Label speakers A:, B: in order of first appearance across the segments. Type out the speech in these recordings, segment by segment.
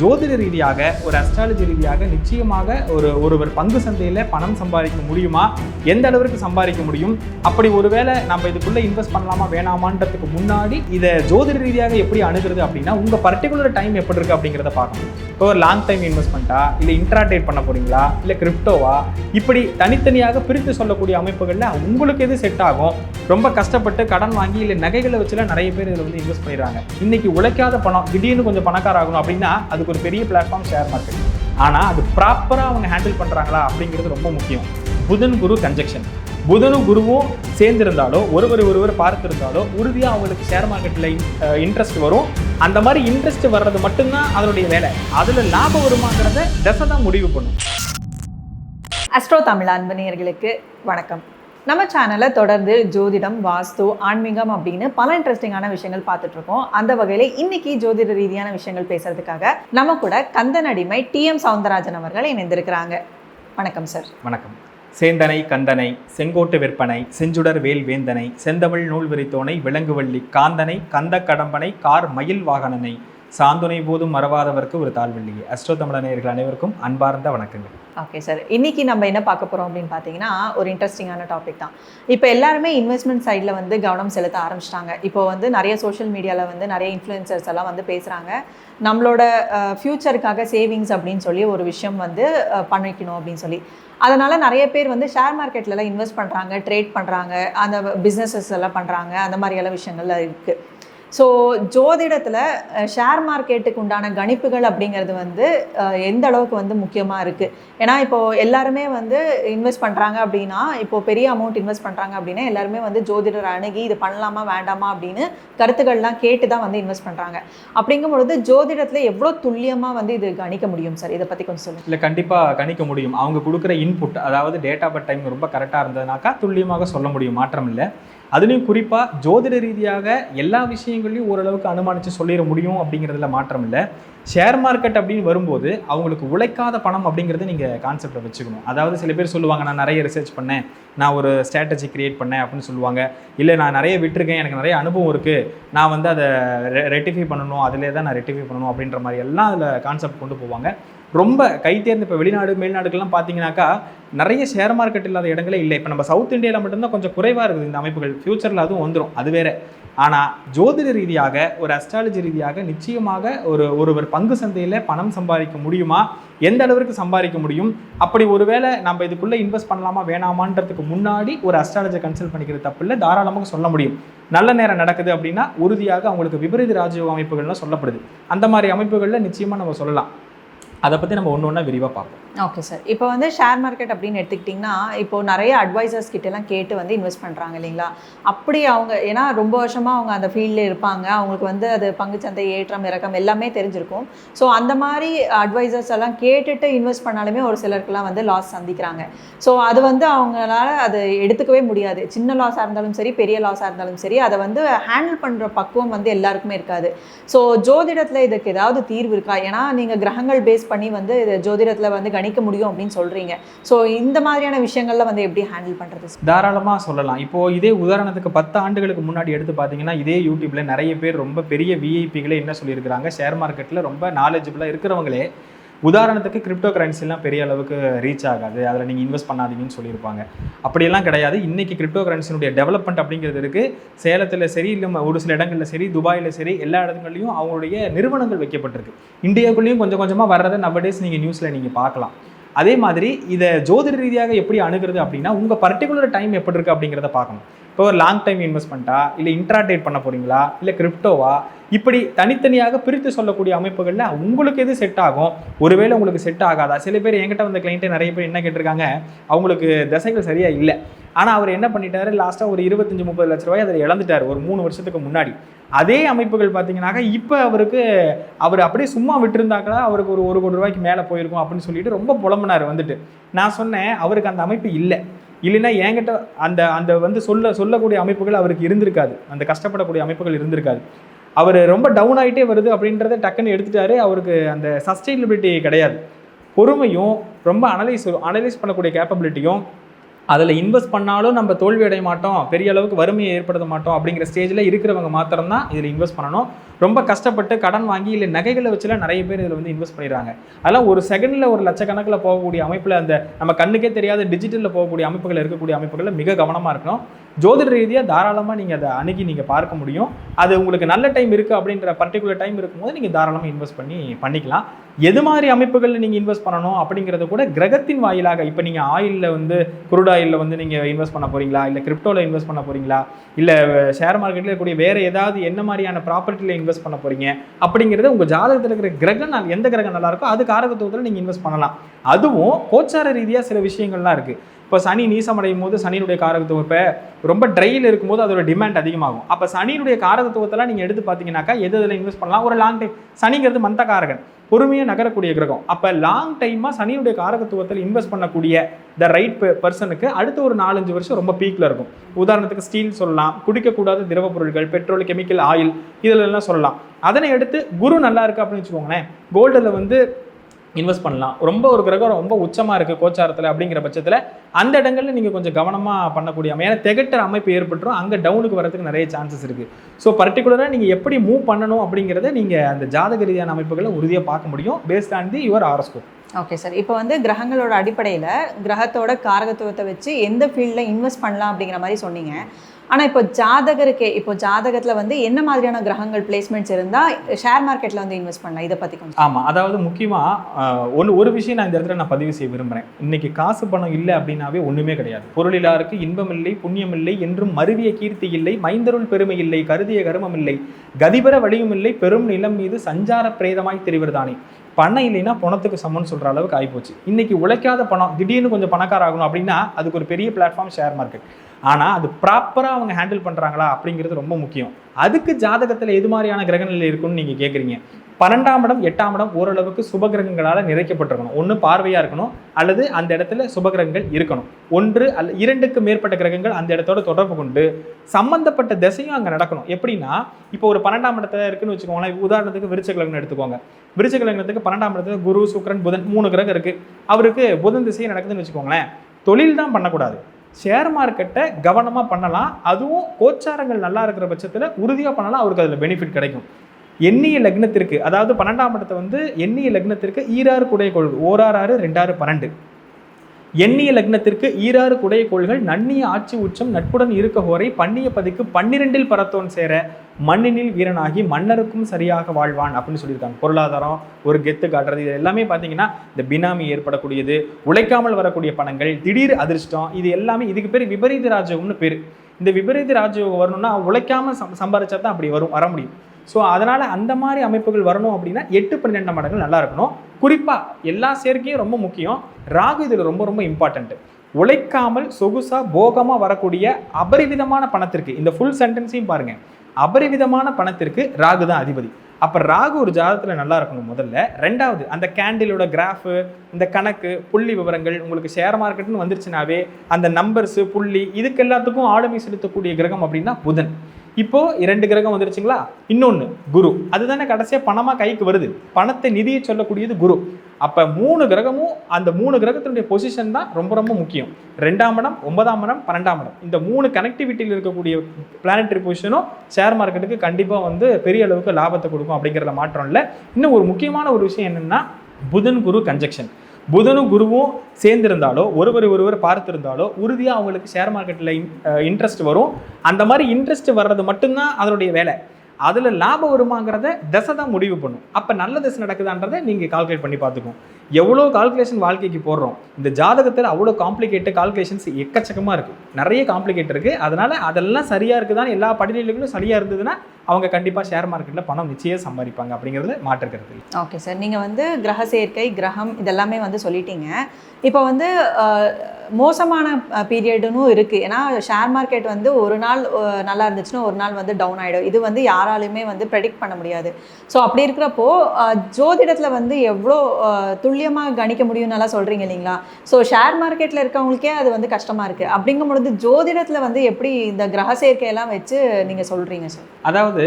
A: ஜோதிட ரீதியாக ஒரு அஸ்ட்ராலஜி ரீதியாக நிச்சயமாக ஒரு ஒருவர் பங்கு சந்தையில் பணம் சம்பாதிக்க முடியுமா? எந்த அளவிற்கு சம்பாதிக்க முடியும்? அப்படி ஒருவேளை நம்ம இதுக்குள்ளே இன்வெஸ்ட் பண்ணலாமா வேணாமான்றதுக்கு முன்னாடி இதை ஜோதிட ரீதியாக எப்படி அணுகிறது அப்படின்னா உங்கள் பர்டிகுலர் டைம் எப்படி இருக்குது அப்படிங்கிறத பார்க்கணும். இப்போ ஒரு லாங் டைம் இன்வெஸ்ட்மெண்ட்டா இல்லை இன்ட்ராடேட் பண்ண போறீங்களா இல்லை கிரிப்டோவா இப்படி தனித்தனியாக பிரித்து சொல்லக்கூடிய அமைப்புகளில் உங்களுக்கு எது செட் ஆகும்? ரொம்ப கஷ்டப்பட்டு கடன் வாங்கி இல்லை நகைகளை வச்சுலாம் நிறைய பேர் இதில் வந்து இன்வெஸ்ட் பண்ணிடுறாங்க. இன்னைக்கு உழைக்காத பணம் திடீர்னு கொஞ்சம் பணக்கார ஆகணும் அப்படின்னா அதுக்கு ஒரு பெரிய பிளாட்ஃபார்ம் ஷேர் மார்க்கெட் ஆனால் அது ப்ராப்பராக அவங்க ஹேண்டில் பண்ணுறாங்களா அப்படிங்கிறது ரொம்ப முக்கியம். புதன் குரு கன்ஜெக்ஷன் புதனும் குருவும் சேர்ந்திருந்தாலோ ஒருவர் ஒருவர் பார்த்திருந்தாலோ உறுதியாக அவங்களுக்கு ஷேர் மார்க்கெட்டில் இன்ட்ரெஸ்ட் வரும். அந்த மாதிரி இன்ட்ரெஸ்ட் வர்றது மட்டும்தான் அதனுடைய வேலை. அதில் லாபம் வருமாங்கிறத தசை தான் முடிவு பண்ணும்.
B: அஸ்ட்ரோ தமிழ் அன்பு நேர்களுக்கு வணக்கம். நம்ம சேனலை தொடர்ந்து ஜோதிடம் வாஸ்து ஆன்மீகம் அப்படின்னு பல இன்ட்ரெஸ்டிங்கான விஷயங்கள் பார்த்துட்டு இருக்கோம். அந்த வகையில் இன்னைக்கு ஜோதிட ரீதியான விஷயங்கள் பேசுறதுக்காக நம்ம கூட கந்தன் அடிமை டி எம் சவுந்தரராஜன் அவர்கள் இணைந்திருக்கிறாங்க. வணக்கம் சார்
A: வணக்கம். சேந்தனை கந்தனை செங்கோட்டு விற்பனை செஞ்சுடர் வேல் வேந்தனை செந்தமிழ் நூல் விரித்தோனை விலங்குவள்ளி காந்தனை கந்த கடம்பனை கார் மயில் வாகனனை சாந்துணை போதும் மறவாதவர்க்கு ஒரு தாழ்வெள்ளியே. அஸ்ட்ரோ நேயர்கள் அனைவருக்கும் அன்பார்ந்த வணக்கங்கள்.
B: ஓகே சார் இன்னைக்கு நம்ம என்ன பார்க்க போகிறோம் அப்படின்னு பார்த்தீங்கன்னா ஒரு இன்ட்ரெஸ்டிங்கான டாபிக் தான். இப்போ எல்லாருமே இன்வெஸ்ட்மெண்ட் சைடில் வந்து கவனம் செலுத்த ஆரம்பிச்சிட்டாங்க. இப்போ வந்து நிறைய சோஷியல் மீடியாவில் வந்து நிறைய இன்ஃப்ளூயன்சர்ஸ் எல்லாம் வந்து பேசுகிறாங்க நம்மளோட ஃப்யூச்சருக்காக சேவிங்ஸ் அப்படின்னு சொல்லி ஒரு விஷயம் வந்து பண்ணிக்கணும் அப்படின்னு சொல்லி. அதனால் நிறைய பேர் வந்து ஷேர் மார்க்கெட்லலாம் இன்வெஸ்ட் பண்ணுறாங்க ட்ரேட் பண்ணுறாங்க அந்த பிஸ்னஸஸ் எல்லாம் பண்ணுறாங்க அந்த மாதிரியெல்லாம் விஷயங்கள்லாம் இருக்குது ஸோ ஜோதிடத்தில் ஷேர் மார்க்கெட்டுக்கு உண்டான கணிப்புகள் அப்படிங்கிறது வந்து எந்த அளவுக்கு வந்து முக்கியமாக இருக்குது ஏன்னா இப்போது எல்லாருமே வந்து இன்வெஸ்ட் பண்ணுறாங்க அப்படின்னா இப்போ பெரிய அமௌண்ட் இன்வெஸ்ட் பண்ணுறாங்க அப்படின்னா எல்லாருமே வந்து ஜோதிடர் அணுகி இது பண்ணலாமா வேண்டாமா அப்படின்னு கருத்துக்கள்லாம் கேட்டு தான் வந்து இன்வெஸ்ட் பண்ணுறாங்க அப்படிங்கும் பொழுது ஜோதிடத்தில் எவ்வளோ துல்லியமாக வந்து இது கணிக்க முடியும் சார்? இதை பற்றி கொஞ்சம் சொல்லுங்கள்
A: இல்லை கண்டிப்பாக கணிக்க முடியும். அவங்க கொடுக்குற இன்புட் அதாவது டேட்டா பட் டைம் ரொம்ப கரெக்டாக இருந்ததுனாக்கா துல்லியமாக சொல்ல முடியும். மாற்றம் இல்லை. அதுலேயும் குறிப்பாக ஜோதிட ரீதியாக எல்லா விஷயங்களையும் ஓரளவுக்கு அனுமானித்து சொல்லிட முடியும் அப்படிங்கிறதுல மாற்றம் இல்லை. ஷேர் மார்க்கெட் அப்படின்னு வரும்போது அவங்களுக்கு உழைக்காத பணம் அப்படிங்கிறத நீங்கள் கான்செப்டை வச்சுக்கணும். அதாவது சில பேர் சொல்லுவாங்க நான் நிறைய ரிசர்ச் பண்ணேன். நான் ஒரு ஸ்ட்ராட்டஜி கிரியேட் பண்ணேன் அப்படின்னு சொல்லுவாங்க. இல்லை நான் நிறைய விட்டுருக்கேன். எனக்கு நிறைய அனுபவம் இருக்குது நான் வந்து அதை ரெட்டிஃபை பண்ணணும். அதிலே தான் நான் ரெட்டிஃபை பண்ணணும் அப்படின்ற மாதிரி எல்லாம் அதில் கான்செப்ட் கொண்டு போவாங்க. ரொம்ப கைத்தேர்ந்த இப்போ வெளிநாடு மேல்நாடுகள்லாம் பார்த்தீங்கன்னாக்கா நிறைய ஷேர் மார்க்கெட் இல்லாத இடங்களே இல்லை. இப்போ நம்ம சவுத் இந்தியாவில் மட்டும்தான் கொஞ்சம் குறைவாக இருக்குது இந்த அமைப்புகள். ஃப்யூச்சரில் அதுவும் வந்துடும் அது வேற. ஆனால் ஜோதிட ரீதியாக ஒரு அஸ்ட்ராலஜி ரீதியாக நிச்சயமாக ஒரு ஒருவர் பங்கு சந்தையில் பணம் சம்பாதிக்க முடியுமா? எந்த அளவிற்கு சம்பாதிக்க முடியும்? அப்படி ஒருவேளை நம்ம இதுக்குள்ளே இன்வெஸ்ட் பண்ணலாமா வேணாமான்றதுக்கு முன்னாடி ஒரு அஸ்ட்ராலஜி கன்சல்ட் பண்ணிக்கிறது தப்பு இல்லை. தாராளமாக சொல்ல முடியும். நல்ல நேரம் நடக்குது அப்படின்னா உறுதியாக அவங்களுக்கு விபரீத ராஜயோக அமைப்புகள்லாம் சொல்லப்படுது. அந்த மாதிரி அமைப்புகளில் நிச்சயமாக நம்ம சொல்லலாம். அதை பற்றி நம்ம ஒன்று ஒன்றா விரிவாக பார்ப்போம்.
B: ஓகே சார் இப்போ வந்து ஷேர் மார்க்கெட் அப்படின்னு எடுத்துக்கிட்டிங்கன்னா இப்போ நிறைய அட்வைசர்ஸ் கிட்டலாம் கேட்டு வந்து இன்வெஸ்ட் பண்ணுறாங்க இல்லைங்களா? அப்படி அவங்க ஏன்னா ரொம்ப வருஷமாக அவங்க அந்த ஃபீல்டில் இருப்பாங்க. அவங்களுக்கு வந்து அது பங்குச்சந்தை ஏற்றம் இறக்கம் எல்லாமே தெரிஞ்சிருக்கும். ஸோ அந்த மாதிரி அட்வைசர்ஸ் எல்லாம் கேட்டுட்டு இன்வெஸ்ட் பண்ணாலுமே ஒரு சிலருக்குலாம் வந்து லாஸ் சந்திக்கிறாங்க. ஸோ அது வந்து அவங்களால அது எடுத்துக்கவே முடியாது. சின்ன லாஸாக இருந்தாலும் சரி பெரிய லாஸாக இருந்தாலும் சரி அதை வந்து ஹேண்டில் பண்ணுற பக்குவம் வந்து எல்லாருக்குமே இருக்காது. ஸோ ஜோதிடத்தில் இதுக்கு ஏதாவது தீர்வு இருக்கா? ஏன்னா நீங்கள் கிரகங்கள் பேஸ் பண்ணி வந்து இது ஜோதிடத்தில் வந்து கணிக்க முடியும் அப்படின்னு சொல்கிறீங்க ஸோ இந்த மாதிரியான விஷயங்கள்ல வந்து எப்படி ஹேண்டில் பண்ணுறது
A: தாராளமாக சொல்லலாம். இப்போது இதே உதாரணத்துக்கு பத்து ஆண்டுகளுக்கு முன்னாடி எடுத்து பார்த்தீங்கன்னா இதே யூடியூப்ல நிறைய பேர் ரொம்ப பெரிய விஐபிகளே என்ன சொல்லியிருக்கிறாங்க? ஷேர் மார்க்கெட்டில் ரொம்ப நாலேஜபிளாக இருக்கிறவங்களே உதாரணத்துக்கு கிரிப்டோ கரன்சிலாம் பெரிய அளவுக்கு ரீச் ஆகாது. அதில் நீங்கள் இன்வெஸ்ட் பண்ணாதீங்கன்னு சொல்லியிருப்பாங்க. அப்படியெல்லாம் கிடையாது. இன்றைக்கி கிரிப்டோ கரன்சினுடைய டெவலப்மெண்ட் அப்படிங்கிறது இருக்குது சேலத்தில் சரி இல்லை ஒரு சில இடங்களில் சரி துபாயில் சரி எல்லா இடங்கள்லையும் அவங்களுடைய நிறுவனங்கள் வைக்கப்பட்டிருக்கு. இந்தியாவுக்குள்ளேயும் கொஞ்சம் கொஞ்சமாக வர்றதை நவடேஸ் நீங்கள் நியூஸில் நீங்கள் பார்க்கலாம். அதே மாதிரி இதை ஜோதிட ரீதியாக எப்படி அணுகிறது அப்படின்னா உங்கள் பர்டிகுலர் டைம் எப்படி இருக்குது அப்படிங்கிறத பார்க்கணும். இப்போ ஒரு லாங் டைம் இன்வெஸ்ட்மெண்ட்டா இல்லை இன்ட்ராடேட் பண்ண போறீங்களா? இல்லை கிரிப்டோவா இப்படி தனித்தனியாக பிரித்து சொல்லக்கூடிய அமைப்புகளில் உங்களுக்கு எது செட் ஆகும்? ஒருவேளை உங்களுக்கு செட் ஆகாதா? சில பேர் என்கிட்ட வந்த கிளைண்ட்டே நிறைய பேர் என்ன கேட்டிருக்காங்க? அவங்களுக்கு தசைகள் சரியாக இல்லை. ஆனால் அவர் என்ன பண்ணிட்டாரு? லாஸ்ட்டாக ஒரு இருபத்தஞ்சு முப்பது லட்ச ரூபாய் அதை இழந்துட்டார் ஒரு மூணு வருஷத்துக்கு முன்னாடி. அதே அமைப்புகள் பார்த்தீங்கன்னாக்கா இப்போ அவருக்கு அவர் அப்படியே சும்மா விட்டுருந்தாக்கா அவருக்கு ஒரு ஒரு கோடி ரூபாய்க்கு மேலே போயிருக்கும் அப்படின்னு சொல்லிட்டு ரொம்ப புலம்புனார் வந்துட்டு. நான் சொன்னேன் அவருக்கு அந்த அமைப்பு இல்லை. இல்லைன்னா என்கிட்ட அந்த அந்த வந்து சொல்ல சொல்லக்கூடிய அமைப்புகள் அவருக்கு இருந்திருக்காது. அந்த கஷ்டப்படக்கூடிய அமைப்புகள் இருந்திருக்காது. அவர் ரொம்ப டவுன் ஆகிட்டே வருது அப்படின்றத டக்குன்னு எடுத்துட்டாரு. அவருக்கு அந்த சஸ்டைனபிலிட்டி கிடையாது. பொறுமையும் ரொம்ப அனலைஸ் அனலைஸ் பண்ணக்கூடிய கேப்பபிலிட்டியும் அதில் இன்வெஸ்ட் பண்ணாலும் நம்ம தோல்வி அடைய மாட்டோம். பெரிய அளவுக்கு வறுமையை ஏற்படுத்த மாட்டோம் அப்படிங்கிற ஸ்டேஜில் இருக்கிறவங்க மாத்திரம்தான் இதில் இன்வெஸ்ட் பண்ணணும். ரொம்ப கஷ்டப்பட்டு கடன் வாங்கி இல்லை நகைகளை வச்சுலாம் நிறைய பேர் இதில் வந்து இன்வெஸ்ட் பண்ணிடுறாங்க. அதெல்லாம் ஒரு செகண்டில் ஒரு லட்சக்கணக்கில் போகக்கூடிய அமைப்பில் அந்த நம்ம கண்ணுக்கே தெரியாத டிஜிட்டலில் போகக்கூடிய அமைப்புகள் இருக்கக்கூடிய அமைப்புகளில் மிக கவனமாக இருக்கணும். ஜோதிட ரீதியாக தாராளமாக நீங்கள் அதை அணுகி நீங்கள் பார்க்க முடியும். அது உங்களுக்கு நல்ல டைம் இருக்குது அப்படின்ற பர்டிகுலர் டைம் இருக்கும்போது நீங்கள் தாராளமாக இன்வெஸ்ட் பண்ணி பண்ணிக்கலாம். எது மாதிரி அமைப்புகளில் நீங்கள் இன்வெஸ்ட் பண்ணணும் அப்படிங்கிறத கூட கிரகத்தின் வாயிலாக இப்போ நீங்கள் ஆயிலில் வந்து குருட் ஆயிலில் வந்து நீங்கள் இன்வெஸ்ட் பண்ண போகிறீங்களா இல்லை கிரிப்டோவில் இன்வெஸ்ட் பண்ண போகிறீங்களா இல்லை ஷேர் மார்க்கெட்டில் இருக்கக்கூடிய வேறு ஏதாவது என்ன மாதிரியான ப்ராப்பர்ட்டியில் இன்வெஸ்ட் பண்ண போகிறீங்க அப்படிங்கிறது உங்கள் ஜாதகத்தில் இருக்கிற கிரகம் எந்த கிரகம் நல்லாயிருக்கோ அது காரகத்துவத்தில் நீங்கள் இன்வெஸ்ட் பண்ணலாம். அதுவும் கோச்சார ரீதியாக சில விஷயங்கள்லாம் இருக்குது இப்போ சனி நீசமடையும் போது சனியினுடைய காரகத்துவம் இப்போ ரொம்ப ட்ரையில் இருக்கும்போது அதோட டிமாண்ட் அதிகமாகும். அப்போ சனியினுடைய காரகத்துவத்தெல்லாம் நீங்கள் எடுத்து பார்த்தீங்கன்னாக்கா எது இதில் இன்வெஸ்ட் பண்ணலாம்? ஒரு லாங் டைம் சனிங்கிறது மந்த காரகன். பொறுமையாக நகரக்கூடிய கிரகம். அப்போ லாங் டைமாக சனியுடைய காரகத்துவத்தில் இன்வெஸ்ட் பண்ணக்கூடிய த ரைட் பர்சனுக்கு அடுத்த ஒரு நாலஞ்சு வருஷம் ரொம்ப பீக்கில் இருக்கும். உதாரணத்துக்கு ஸ்டீல் சொல்லலாம். குடிக்கக்கூடாத திரவ பொருட்கள் பெட்ரோல் கெமிக்கல் ஆயில் இதிலெல்லாம் சொல்லலாம். அதனை எடுத்து குரு நல்லா இருக்கு அப்படின்னு வச்சுக்கோங்களேன். கோல்டில் வந்து இன்வெஸ்ட் பண்ணலாம். ரொம்ப ஒரு கிரகம் ரொம்ப உச்சமாக இருக்குது கோச்சாரத்தில் அப்படிங்கிற பட்சத்தில் அந்த இடங்களில் நீங்கள் கொஞ்சம் கவனமாக பண்ணக்கூடிய ஏன்னா திகட்டுற அமைப்பு ஏற்பட்டுரும். அங்கே டவுனுக்கு வரதுக்கு நிறைய சான்சஸ் இருக்குது ஸோ பர்டிகுலராக நீங்கள் எப்படி மூவ் பண்ணணும் அப்படிங்கிறத நீங்கள் அந்த ஜாதக ரீதியான அமைப்புகளை உறுதியாக பார்க்க முடியும் based on the your horoscope
B: okay sir இப்போ வந்து கிரகங்களோட அடிப்படையில் கிரகத்தோட காரகத்துவத்தை வச்சு எந்த ஃபீல்டில் இன்வெஸ்ட் பண்ணலாம் அப்படிங்கிற மாதிரி சொன்னீங்க. ஆனால் இப்போ ஜாதகருக்கே இப்போ ஜாதகத்தில் வந்து என்ன மாதிரியான கிரகங்கள் பிளேஸ்மெண்ட்ஸ் இருந்தால் ஷேர் மார்க்கெட்டில் வந்து இன்வெஸ்ட் பண்ணலாம். இதை பற்றி கொஞ்சம்
A: ஆமாம் அதாவது முக்கியமாக ஒன்று ஒரு விஷயம் நான் இந்த இடத்துல நான் பதிவு செய்ய விரும்புகிறேன் இன்னைக்கு காசு பணம் இல்லை அப்படின்னாவே ஒன்றுமே கிடையாது. பொருளிலாருக்கு இன்பம் இல்லை புண்ணியம் இல்லை என்றும் மருவிய கீர்த்தி இல்லை மைந்தருள் பெருமை இல்லை கருதிய கருமம் இல்லை கதிபர வழியும் இல்லை பெரும் நிலம் மீது சஞ்சார பிரேதமாய் தெரிவர்தானே பணம் இல்லைன்னா பணத்துக்கு சமம்னு சொல்கிற அளவுக்கு ஆகிப்போச்சு இன்றைக்கி உழைக்காத பணம் திடீர்னு கொஞ்சம் பணக்கார ஆகணும் அப்படின்னா அதுக்கு ஒரு பெரிய பிளாட்ஃபார்ம் ஷேர் மார்க்கெட் ஆனால் அது ப்ராப்பராக அவங்க ஹேண்டில் பண்ணுறாங்களா அப்படிங்கிறது ரொம்ப முக்கியம். அதுக்கு ஜாதகத்தில் எது மாதிரியான கிரகநிலை இருக்குன்னு நீங்கள் கேட்குறீங்க பன்னெண்டாம் இடம் எட்டாம் இடம் ஓரளவுக்கு சுபகிரகங்களால் நிறைக்கப்பட்டிருக்கணும். ஒன்று பார்வையாக இருக்கணும் அல்லது அந்த இடத்துல சுபகிரகங்கள் இருக்கணும். ஒன்று அல்ல இரண்டுக்கு மேற்பட்ட கிரகங்கள் அந்த இடத்தோட தொடர்பு கொண்டு சம்பந்தப்பட்ட திசையும் அங்கே நடக்கணும். எப்படின்னா இப்போ ஒரு பன்னெண்டாம் இடத்துல இருக்குன்னு வச்சுக்கோங்களேன் உதாரணத்துக்கு விருச்ச எடுத்துக்கோங்க. விருச்ச பன்னெண்டாம் இடத்துல குரு சுக்கரன் புதன் மூணு கிரகம் இருக்குது அவருக்கு புதன் திசையும் நடக்குதுன்னு வச்சுக்கோங்களேன் தொழில் தான் பண்ணக்கூடாது. ஷேர் மார்க்கெட்டை கவனமாக பண்ணலாம். அதுவும் கோச்சாரங்கள் நல்லா இருக்கிற பட்சத்தில் உறுதியாக பண்ணலாம். அவருக்கு அதில் பெனிஃபிட் கிடைக்கும். எண்ணிய லக்னத்திற்கு அதாவது பன்னெண்டாம் இடத்தை வந்து எண்ணிய லக்னத்திற்கு ஈராறு குடைய கோள்கள் ஓராறு ஆறு ரெண்டாறு பன்னெண்டு. எண்ணிய லக்னத்திற்கு ஈராறு குடைய கோள்கள் நன்னிய ஆட்சி உச்சம் நட்புடன் இருக்க ஹோரை பண்ணிய பதிக்கு பன்னிரெண்டில் பரத்தோன் சேர மண்ணினில் வீரனாகி மன்னருக்கும் சரியாக வாழ்வான் அப்படின்னு சொல்லியிருக்காங்க. பொருளாதாரம் ஒரு கெத்து காட்டுறது இது எல்லாமே பார்த்தீங்கன்னா இந்த பினாமி ஏற்படக்கூடியது உழைக்காமல் வரக்கூடிய பணங்கள் திடீர் அதிர்ஷ்டம் இது எல்லாமே இதுக்கு பேர் விபரீத ராஜயோகம்னு பேர். இந்த விபரீத ராஜயோகம் வரணும்னா உழைக்காமல் சம் சம்பாரிச்சா தான் அப்படி வரும் வர முடியும். ஸோ அதனால் அந்த மாதிரி அமைப்புகள் வரணும் அப்படின்னா எட்டு பன்னெண்டு மடங்கள் நல்லா இருக்கணும். குறிப்பாக எல்லா சேர்க்கையும் ரொம்ப முக்கியம். ராகு இதில் ரொம்ப ரொம்ப இம்பார்ட்டண்ட்டு உழைக்காமல் சொகுசா போகமாக வரக்கூடிய அபரிவிதமான பணத்திற்கு இந்த ஃபுல் சென்டென்ஸையும் பாருங்கள் அபரிவிதமான பணத்திற்கு ராகு தான் அதிபதி. அப்போ ராகு ஒரு ஜாதகத்தில் நல்லா இருக்கணும் முதல்ல. ரெண்டாவது அந்த கேண்டிலோட கிராஃபு இந்த கணக்கு புள்ளி விவரங்கள் உங்களுக்கு ஷேர் மார்க்கெட்னு வந்துருச்சுனாவே அந்த நம்பர்ஸு புள்ளி இதுக்கு எல்லாத்துக்கும் ஆளுமை செலுத்தக்கூடிய கிரகம் அப்படின்னா புதன். இப்போ இரண்டு கிரகம் வந்துருச்சுங்களா? இன்னொன்று குரு. அதுதானே கடைசியாக பணமாக கைக்கு வருது. பணத்தை நிதியை சொல்லக்கூடியது குரு. அப்போ மூணு கிரகமும் அந்த மூணு கிரகத்தினுடைய பொசிஷன் தான் ரொம்ப ரொம்ப முக்கியம். ரெண்டாம் இடம் ஒன்பதாம் இடம் பன்னெண்டாம் இடம். இந்த மூணு கனெக்டிவிட்டியில் இருக்கக்கூடிய பிளானட்டரி பொசிஷனும் ஷேர் மார்க்கெட்டுக்கு கண்டிப்பாக வந்து பெரிய அளவுக்கு லாபத்தை கொடுக்கும் அப்படிங்கிறத மாற்றம் இல்லை. இன்னும் ஒரு முக்கியமான ஒரு விஷயம் என்னென்னா புதன் குரு கன்ஜெக்ஷன் புதனும் குருவும் சேர்ந்திருந்தாலோ ஒருவர் ஒருவர் பார்த்திருந்தாலோ உறுதியாக அவங்களுக்கு ஷேர் மார்க்கெட்டில் இன்ட்ரெஸ்ட் வரும். அந்த மாதிரி இன்ட்ரெஸ்ட் வர்றது மட்டும்தான் அதனுடைய வேலை. அதில் லாபம் வருமாங்கிறத தசை தான் முடிவு பண்ணும். அப்போ நல்ல தசை நடக்குதான்றதை நீங்கள் கால்குலேட் பண்ணி பார்த்துக்கோங்க எவ்வளோ கால்குலேஷன் வாழ்க்கைக்கு போடுறோம்? இந்த ஜாதகத்தில் அவ்வளோ காம்ப்ளிகேட்டு கால்குலேஷன்ஸ் எக்கச்சக்கமாக இருக்குது நிறைய காம்ப்ளிகேட் இருக்குது அதனால் அதெல்லாம் சரியாக இருக்குதான்னு எல்லா படிநிலைகளும் சரியாக இருந்ததுன்னா அவங்க கண்டிப்பாக ஷேர் மார்க்கெட்டில் பணம் நிச்சயம் சம்பாதிப்பாங்க அப்படிங்கிறது மாற்றுக்கிறது
B: ஓகே சார் நீங்கள் வந்து கிரக சேர்க்கை கிரகம் இதெல்லாமே வந்து சொல்லிட்டீங்க. இப்போ வந்து மோசமான பீரியடுன்னு இருக்குது ஏன்னா ஷேர் மார்க்கெட் வந்து ஒரு நாள் நல்லா இருந்துச்சுன்னா ஒரு நாள் வந்து டவுன் ஆகிடும் இது வந்து யாராலையுமே வந்து ப்ரெடிக்ட் பண்ண முடியாது. ஸோ அப்படி இருக்கிறப்போ ஜோதிடத்தில் வந்து எவ்வளோ துல்லியமாக கணிக்க முடியும்னு சொல்கிறீங்க இல்லைங்களா? ஸோ ஷேர் மார்க்கெட்டில் இருக்கவங்களுக்கே அது வந்து கஷ்டமாக இருக்குது அப்படிங்கும் பொழுது ஜோதிடத்தில் வந்து எப்படி இந்த கிரக சேர்க்கையெல்லாம் வச்சு நீங்கள் சொல்கிறீங்க சார்
A: அதாவது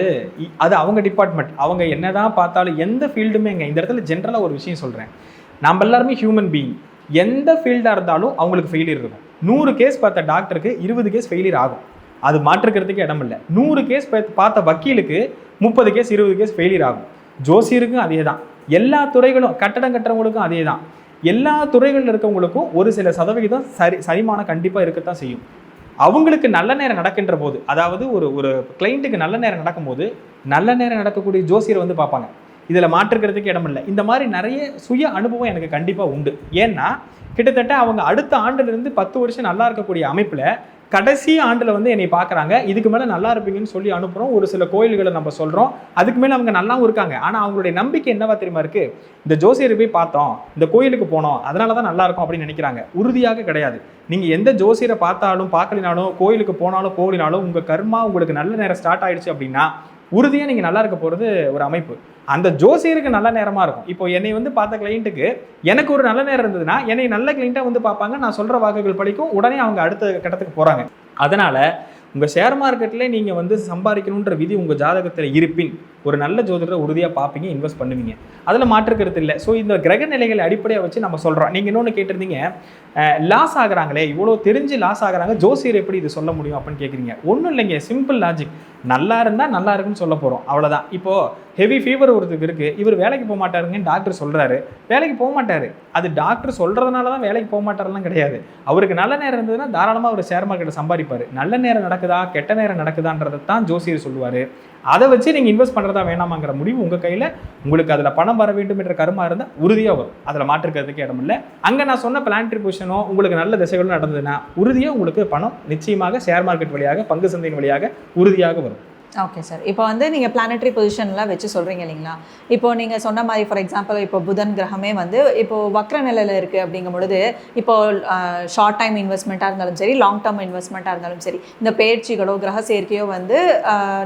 A: அது அவங்க டிபார்ட்மெண்ட் அவங்க என்னதான் பார்த்தாலும் எந்த ஃபீல்டுமே இங்கே இந்த இடத்துல ஜென்ரலாக ஒரு விஷயம் சொல்கிறேன் நம்ம எல்லாருமே ஹியூமன் பீயிங் எந்த ஃபீல்டாக இருந்தாலும் அவங்களுக்கு ஃபெயிலியர் இருக்கும். நூறு கேஸ் பார்த்த டாக்டருக்கு இருபது கேஸ் ஃபெயிலியர் ஆகும். அது மாற்றுக்கிறதுக்கு இடம் இல்லை. நூறு கேஸ் பார்த்த வக்கீலுக்கு முப்பது கேஸ் இருபது கேஸ் ஃபெயிலியர் ஆகும். ஜோசியருக்கும் அதே தான். எல்லா துறைகளும் கட்டடம் கட்டுறவங்களுக்கும் அதே தான். எல்லா துறைகளில் இருக்கவங்களுக்கும் ஒரு சில சதவிகிதம் சரி சரிமானம் கண்டிப்பாக இருக்கத்தான் செய்யும். அவங்களுக்கு நல்ல நேரம் நடக்கின்ற போது அதாவது ஒரு ஒரு கிளைண்ட்டுக்கு நல்ல நேரம் நடக்கும்போது நல்ல நேரம் நடக்கக்கூடிய ஜோசியரை வந்து பார்ப்பாங்க. இதில் மாற்றுக்கிறதுக்கு இடமில்லை. இந்த மாதிரி நிறைய சுய அனுபவம் எனக்கு கண்டிப்பாக உண்டு. ஏன்னா கிட்டத்தட்ட அவங்க அடுத்த ஆண்டுலேருந்து பத்து வருஷம் நல்லா இருக்கக்கூடிய அமைப்பில் கடைசி ஆண்டில் வந்து என்னை பார்க்குறாங்க இதுக்கு மேலே நல்லா இருப்பீங்கன்னு சொல்லி அனுப்புகிறோம் ஒரு சில கோயில்களை நம்ம சொல்கிறோம் அதுக்கு மேலே அவங்க நல்லாவும் இருக்காங்க. ஆனால் அவங்களுடைய நம்பிக்கை என்னவா தெரியுமா இருக்குது இந்த ஜோசியரை போய் பார்த்தோம். இந்த கோயிலுக்கு போனோம். அதனால தான் நல்லா இருக்கும் அப்படின்னு நினைக்கிறாங்க. உறுதியாக கிடையாது. நீங்கள் எந்த ஜோசியரை பார்த்தாலும் பார்க்கலினாலும் கோயிலுக்கு போனாலும் போகலினாலும் உங்கள் கர்மா உங்களுக்கு நல்ல நேரம் ஸ்டார்ட் ஆயிடுச்சு அப்படின்னா உறுதியாக நீங்கள் நல்லா இருக்க போகிறது ஒரு அமைப்பு. அந்த ஜோசியருக்கு நல்ல நேரமாக இருக்கும். இப்போ என்னை வந்து பார்த்த கிளைண்ட்டுக்கு எனக்கு ஒரு நல்ல நேரம் இருந்ததுன்னா என்னை நல்ல கிளைண்ட்டாக வந்து பார்ப்பாங்க. நான் சொல்கிற வாக்குகள் படிக்கும். உடனே அவங்க அடுத்த கட்டத்துக்கு போகிறாங்க அதனால் உங்கள் ஷேர் மார்க்கெட்டில் நீங்கள் வந்து சம்பாதிக்கணுன்ற விதி உங்கள் ஜாதகத்தில் இருப்பின் ஒரு நல்ல ஜோதிடரை உறுதியாக பார்ப்பீங்க இன்வெஸ்ட் பண்ணுவீங்க. அதில் மாற்றுக்கிறது இல்லை. ஸோ இந்த கிரக நிலைகளை அடிப்படையாக வச்சு நம்ம சொல்கிறோம் நீங்கள் இன்னொன்று கேட்டிருந்தீங்க லாஸ் ஆகுறாங்களே இவ்வளோ தெரிஞ்சு லாஸ் ஆகுறாங்க ஜோசியர் எப்படி இது சொல்ல முடியும் அப்படின்னு கேட்குறீங்க ஒன்றும் இல்லைங்க. சிம்பிள் லாஜிக் நல்லா இருந்தால் நல்லா இருக்குன்னு சொல்ல போகிறோம் அவ்வளோதான் இப்போது ஹெவி ஃபீவர் ஒருத்தருக்கு இருக்குது இவர் வேலைக்கு போக மாட்டாருங்கன்னு டாக்டர் சொல்கிறாரு வேலைக்கு போக மாட்டார். அது டாக்டர் சொல்கிறதுனால தான் வேலைக்கு போக மாட்டாரெலாம் கிடையாது. அவருக்கு நல்ல நேரம் இருந்ததுன்னா தாராளமாக அவர் ஷேர் மார்க்கெட்டை சம்பாதிப்பார். நல்ல நேரம் நடக்குதா கெட்ட நேரம் நடக்குதான்றதை தான் ஜோசியர் சொல்லுவார். அதை வச்சு நீங்கள் இன்வெஸ்ட் பண்ணுறதா வேணாமாங்கிற முடிவு உங்கள் கையில். உங்களுக்கு அதில் பணம் வர வேண்டும் என்ற கருமா இருந்தால் உறுதியாக வரும். அதில் மாற்றுக்கிறதுக்கு இடம் இல்லை. அங்கே நான் சொன்ன பிளான்ட்ரி பொசிஷனோ உங்களுக்கு நல்ல திசைகளும் நடந்ததுன்னா உறுதியாக உங்களுக்கு பணம் நிச்சயமாக ஷேர் மார்க்கெட் வழியாக பங்கு சந்தையின் வழியாக உறுதியாக வரும்.
B: ஓகே சார் இப்போ வந்து நீங்கள் பிளானட்ரி பொசிஷன்லாம் வச்சு சொல்கிறீங்க இல்லைங்களா? இப்போ நீங்கள் சொன்ன மாதிரி ஃபார் எக்ஸாம்பிள் இப்போ புதன் கிரகமே வந்து இப்போ வக்ர நிலையில் இருக்குது அப்படிங்கும் பொழுது இப்போ ஷார்ட் டைம் இன்வெஸ்ட்மெண்ட்டாக இருந்தாலும் சரி லாங் டேர்ம் இன்வெஸ்ட்மெண்ட்டாக இருந்தாலும் சரி இந்த பயிற்சிகளோ கிரக சேர்க்கையோ வந்து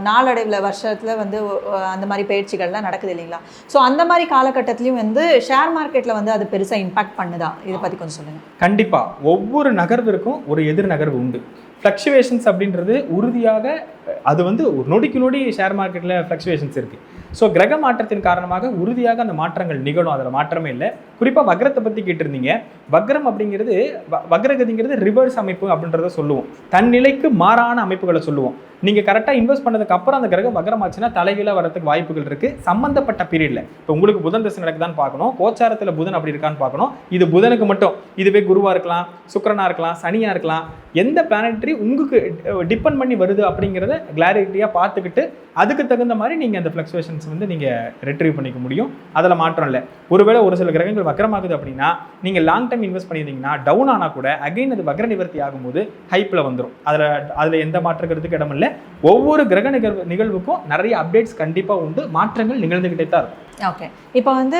B: நாளடைவில் வருஷத்தில் வந்து அந்த மாதிரி பயிற்சிகள்லாம் நடக்குது இல்லைங்களா? ஸோ அந்த மாதிரி காலகட்டத்திலையும் வந்து ஷேர் மார்க்கெட்டில் வந்து அது பெருசாக இம்பாக்ட் பண்ணுதா? இதை பற்றி கொஞ்சம் சொல்லுங்கள்
A: கண்டிப்பாக ஒவ்வொரு நகர்விற்கும் ஒரு எதிர் நகர்வு உண்டு. ஃப்ளக்சுவேஷன்ஸ் அப்படின்றது உறுதியாக அது வந்து ஒரு நொடிக்கு நொடி ஷேர் மார்க்கெட்டில் ஃப்ளக்சுவேஷன்ஸ் இருக்குது ஸோ கிரக மாற்றத்தின் காரணமாக உறுதியாக அந்த மாற்றங்கள் நிகழும். அதில் மாற்றமே இல்லை. குறிப்பாக வக்ரத்தை பற்றி கேட்டிருந்தீங்க. வக்ரம் அப்படிங்கிறது வ- வக்ரகதிங்கிறது ரிவர்ஸ் அமைப்பு அப்படின்றத சொல்லுவோம். தன்னிலைக்கு மாறான அமைப்புகளை சொல்லுவோம். நீங்கள் கரெக்டாக இன்வெஸ்ட் பண்ணதுக்கு அப்புறம் அந்த கிரகம் வக்ரமாச்சுன்னா தலைகீழாக வரதுக்கு வாய்ப்புகள் இருக்குது சம்மந்தப்பட்ட பீரியடில் இப்போ உங்களுக்கு புதன் திசை நடக்குதான்னு பார்க்கணும். கோச்சாரத்தில் புதன் அப்படி இருக்கான்னு பார்க்கணும். இது புதனுக்கு மட்டும். இதுவே குருவாக இருக்கலாம் சுக்கரனாக இருக்கலாம் சனியாக இருக்கலாம். எந்த பிளானட்ரி உங்களுக்கு டிபெண்ட் பண்ணி வருது அப்படிங்கிறத கிளாரிட்டியாக பார்த்துக்கிட்டு அதுக்கு தகுந்த மாதிரி நீங்கள் அந்த ஃப்ளக்சுவேஷன்ஸ் வந்து நீங்கள் ரெட்ரீவ் பண்ணிக்க முடியும். அதில் மாற்றம் இல்லை. ஒருவேளை ஒரு சில கிரகங்கள் வக்கரமாகுது அப்படின்னா நீங்கள் லாங் டைம் இன்வெஸ்ட் பண்ணியிருந்தீங்கன்னா டவுன் ஆனால் கூட அகைன் அது வக்ர நிவர்த்தி ஆகும்போது ஹைப்பில் வந்துடும் அதில் அதில் எந்த மாற்றுக்கிறதுக்கு இடமில்லை. ஒவ்வொரு கிரக நிகழ்வு நிகழ்வுக்கும் நிறைய அப்டேட்ஸ் கண்டிப்பாக உண்டு. மாற்றங்கள் நிகழ்ந்துக்கிட்டே தான் இருக்கும்.
B: ஓகே இப்போ வந்து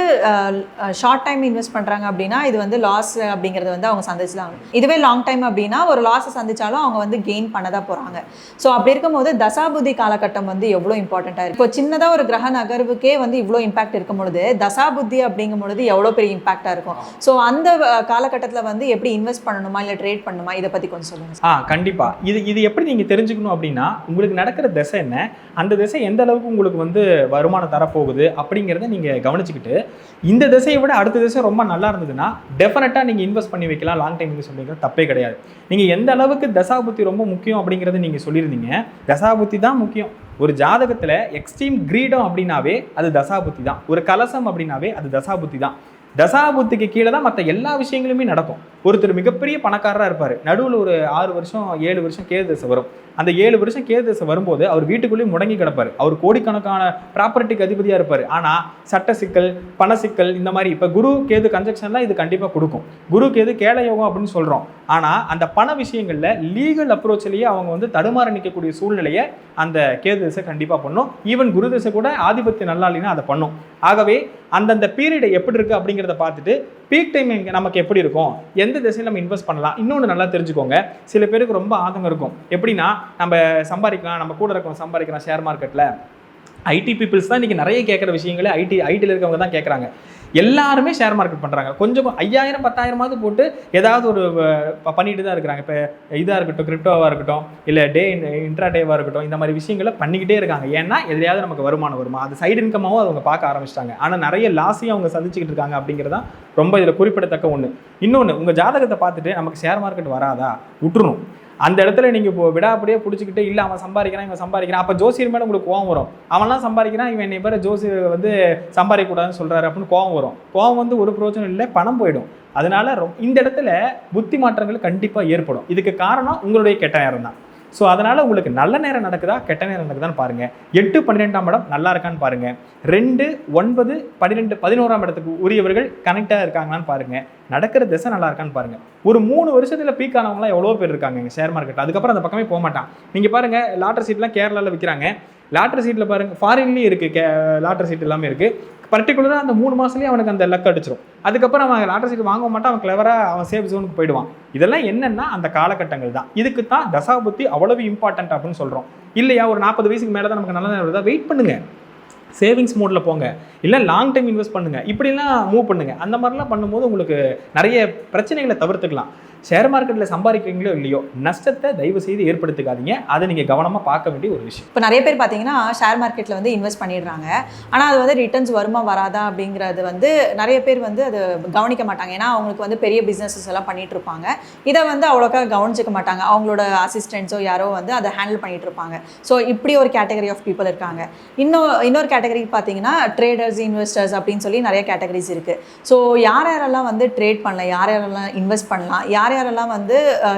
B: ஷார்ட் டைம் இன்வெஸ்ட் பண்ணுறாங்க அப்படின்னா இது வந்து லாஸ் அப்படிங்கிறது வந்து அவங்க சந்திச்சு தான் இதுவே லாங் டைம் அப்படின்னா ஒரு லாஸை சந்திச்சாலும் அவங்க வந்து கெயின் பண்ண தான் போகிறாங்க ஸோ அப்படி இருக்கும்போது தசாபுதி காலகட்டம் வந்து எவ்வளோ இம்பார்ட்டண்ட்டாக இருக்குது இப்போ சின்னதாக ஒரு கிரக நகர்வுக்கே வந்து இவ்வளோ இம்பாக்ட் இருக்கும் பொழுது தசாபுத்தி அப்படிங்கும் பொழுது எவ்வளோ பெரிய இம்பாக்டாக இருக்கும்? ஸோ அந்த காலகட்டத்தில் வந்து எப்படி இன்வெஸ்ட் பண்ணணுமா இல்லை ட்ரேட் பண்ணணுமா இதை பற்றி கொஞ்சம் சொல்லுங்கள்
A: ஆ கண்டிப்பாக இது இது எப்படி நீங்கள் தெரிஞ்சுக்கணும் அப்படின்னா உங்களுக்கு நடக்கிற திசை என்ன? அந்த திசை எந்த அளவுக்கு உங்களுக்கு வந்து வருமானம் தரப்போகுது அப்படிங்கிறத நீங்கள் கவனிச்சுக்கிட்டு இந்த திசையை விட அடுத்த திசை ரொம்ப நல்லா இருந்ததுன்னா டெஃபினட்டாக நீங்கள் இன்வெஸ்ட் பண்ணி வைக்கலாம். லாங் டைம் இன்வெஸ்ட் பண்ணிக்கலாம் தப்பே கிடையாது. நீங்கள் எந்த அளவுக்கு தசாபுத்தி ரொம்ப முக்கியம் அப்படிங்கிறத நீங்கள் சொல்லியிருந்தீங்க தசாபுத்தி தான் முக்கியம். ஒரு ஜாதகத்தில் எக்ஸ்ட்ரீம் கிரீடம் அப்படின்னாவே அது தசாபுத்தி தான். ஒரு கலசம் அப்படின்னாவே அது தசாபுத்தி தான். தசாபுத்திக்கு கீழே தான் மற்ற எல்லா விஷயங்களுமே நடக்கும். ஒருத்தர் மிகப்பெரிய பணக்காரராக இருப்பார். நடுவில் ஒரு ஆறு வருஷம் ஏழு வருஷம் கேது தசை வரும். அந்த ஏழு வருஷம் கேது தசை வரும்போது அவர் வீட்டுக்குள்ளேயே முடங்கி கிடப்பார். அவர் கோடிக்கணக்கான ப்ராப்பர்ட்டிக்கு அதிபதியாக இருப்பார். ஆனால் சட்ட சிக்கல் பண சிக்கல் இந்த மாதிரி இப்போ குரு கேது கன்ஜெக்ஷன்லாம் இது கண்டிப்பாக கொடுக்கும். குரு கேது கேள யோகம் அப்படின்னு சொல்கிறோம் ஆனால் அந்த பண விஷயங்களில் லீகல் அப்ரோச்லேயே அவங்க வந்து தடுமாற நிற்கக்கூடிய சூழ்நிலையை அந்த கேது தசை கண்டிப்பாக பண்ணும். ஈவன் குரு தசை கூட ஆதிபத்திய நல்லாலினா அதை பண்ணும். ஆகவே அந்தந்த பீரியடை எப்படி இருக்குது அப்படிங்கிறத பார்த்துட்டு பீக் டைம் நமக்கு எப்படி இருக்கும்? எந்த திசையில் நம்ம இன்வெஸ்ட் பண்ணலாம்? இன்னொன்று நல்லா தெரிஞ்சுக்கோங்க. சில பேருக்கு ரொம்ப ஆதங்கம் இருக்கும். எப்படின்னா நம்ம சம்பாதிக்கலாம் நம்ம கூட இருக்கோம் சம்பாதிக்கலாம் ஷேர் மார்க்கெட்டில் ஐடி பீப்புள்ஸ் தான் இன்றைக்கி நிறைய கேட்குற விஷயங்களே ஐடி ஐடியில் இருக்கவங்க தான் கேட்குறாங்க. எல்லாருமே ஷேர் மார்க்கெட் பண்ணுறாங்க கொஞ்சம் ஐயாயிரம் பத்தாயிரமாவது போட்டு ஏதாவது ஒரு பண்ணிட்டு தான் இருக்கிறாங்க. இப்போ இதாக இருக்கட்டும் கிரிப்டோவாக இருக்கட்டும் இல்லை டே இன்ட்ரா டேவாக இருக்கட்டும் இந்த மாதிரி விஷயங்களை பண்ணிக்கிட்டே இருக்காங்க. ஏன்னா எதிலையாவது நமக்கு வருமானம் வருமா? அது சைடு இன்கமாகவும் அவங்க பார்க்க ஆரம்பிச்சிட்டாங்க. ஆனால் நிறைய லாஸையும் அவங்க சந்திச்சுக்கிட்டு இருக்காங்க அப்படிங்கிறது தான் ரொம்ப இதில் குறிப்பிடத்தக்க ஒன்று இன்னொன்று உங்கள் ஜாதகத்தை பார்த்துட்டு நமக்கு ஷேர் மார்க்கெட் வராதா? விட்டுருணும் அந்த இடத்துல நீங்கள் இப்போ விடாப்படியே பிடிச்சிக்கிட்டு இல்லை அவன் சம்பாதிக்கிறான் இவன் சம்பாதிக்கிறான். அப்போ ஜோசியர் மேலே உங்களுக்கு கோவம் வரும். அவன்லாம் சம்பாதிக்கிறான் இவன் என்னை பேர் ஜோசி வந்து சம்பாதிக்கக்கூடாதுன்னு சொல்கிறாரு அப்படின்னு கோவம் வரும். கோவம் வந்து ஒரு பிரோஜனம் இல்லை பணம் போயிடும். அதனால ரொ- இந்த இடத்துல புத்தி மாற்றங்கள் கண்டிப்பாக ஏற்படும். இதுக்கு காரணம் உங்களுடைய கெட்ட நேரம் தான். ஸோ அதனால் உங்களுக்கு நல்ல நேரம் நடக்குதா கெட்ட நேரம் நடக்குதான்னு பாருங்கள் எட்டு பன்னிரெண்டாம் இடம் நல்லா இருக்கான்னு பாருங்க. ரெண்டு ஒன்பது பன்னிரெண்டு பதினோராம் இடத்துக்கு உரியவர்கள் கனெக்டாக இருக்காங்களான்னு பாருங்கள் நடக்கிற திசை நல்லா இருக்கான்னு பாருங்கள் ஒரு மூணு வருஷத்தில் பீக் ஆனவங்களாம் எவ்வளோ பேர் இருக்காங்க ஷேர் மார்க்கெட் அதுக்கப்புறம் அந்த பக்கமே போக மாட்டான். நீங்கள் பாருங்கள் லாட்டர் சீட்லாம் கேரளாவில் விற்கிறாங்க லாட்டர் சீட்டில் பாருங்கள் ஃபாரின்லேயும் இருக்குது கே லாட்டர் சீட் எல்லாமே இருக்குது பர்டிகுலராக அந்த மூணு மாசத்துலயே அவனுக்கு அந்த லக் அடிச்சிடும் அதுக்கப்புறம் அவன் லாட்டர் சீட் வாங்க மாட்டான் அவன் கிளவராக அவன் சேஃப் ஜோனுக்கு போயிடுவான். இதெல்லாம் என்னென்னா அந்த காலகட்டங்கள் தான். இதுக்கு தான் தசாபுத்தி அவ்வளவு இம்பார்ட்டன்ட் அப்படின்னு சொல்கிறோம் இல்லையா ஒரு நாற்பது வயசுக்கு மேலே தான் நமக்கு நல்ல நேரம் வருதா? வெயிட் பண்ணுங்கள் சேவிங்ஸ் மோடில் போங்க. இல்லை லாங் டைம் இன்வெஸ்ட் பண்ணுங்கள் இப்படிலாம் மூவ் பண்ணுங்கள் அந்த மாதிரிலாம் பண்ணும்போது உங்களுக்கு நிறைய பிரச்சனைகளை தவிர்த்துக்கலாம். ஷேர் மார்க்கெட்டில் சம்பாதிக்கிறீங்களோ இல்லையோ நஷ்டத்தை தயவு செய்து ஏற்படுத்திக்காதீங்க. அதை நீங்கள் கவனமாக பார்க்க வேண்டிய ஒரு விஷயம்.
B: இப்போ நிறைய பேர் பார்த்தீங்கன்னா ஷேர் மார்க்கெட்டில் வந்து இன்வெஸ்ட் பண்ணிடுறாங்க. ஆனால் அது வந்து ரிட்டர்ன்ஸ் வருமா வராதா அப்படிங்கிறது வந்து நிறைய பேர் வந்து அது கவனிக்க மாட்டாங்க. ஏன்னா அவங்களுக்கு வந்து பெரிய பிஸ்னஸஸ் எல்லாம் பண்ணிட்டு இருப்பாங்க. இதை வந்து அவ்வளோக்கா கவனிச்சிக்க மாட்டாங்க. அவங்களோட அசிஸ்டன்ஸோ யாரோ வந்து அதை ஹேண்டில் பண்ணிட்டு இருப்பாங்க. ஸோ இப்படி ஒரு கேட்டகரி ஆஃப் பீப்புள் இருக்காங்க. இன்னும் இன்னொரு கேட்டகரி பார்த்தீங்கன்னா ட்ரேடர்ஸ் இன்வெஸ்டர்ஸ் அப்படின்னு சொல்லி நிறைய கேட்டகரிஸ் இருக்குது ஸோ யார் யாரெல்லாம் வந்து ட்ரேட் பண்ணலாம் யார் யாரெல்லாம் இன்வெஸ்ட் பண்ணலாம் யார் யாரெல்லாம் வந்து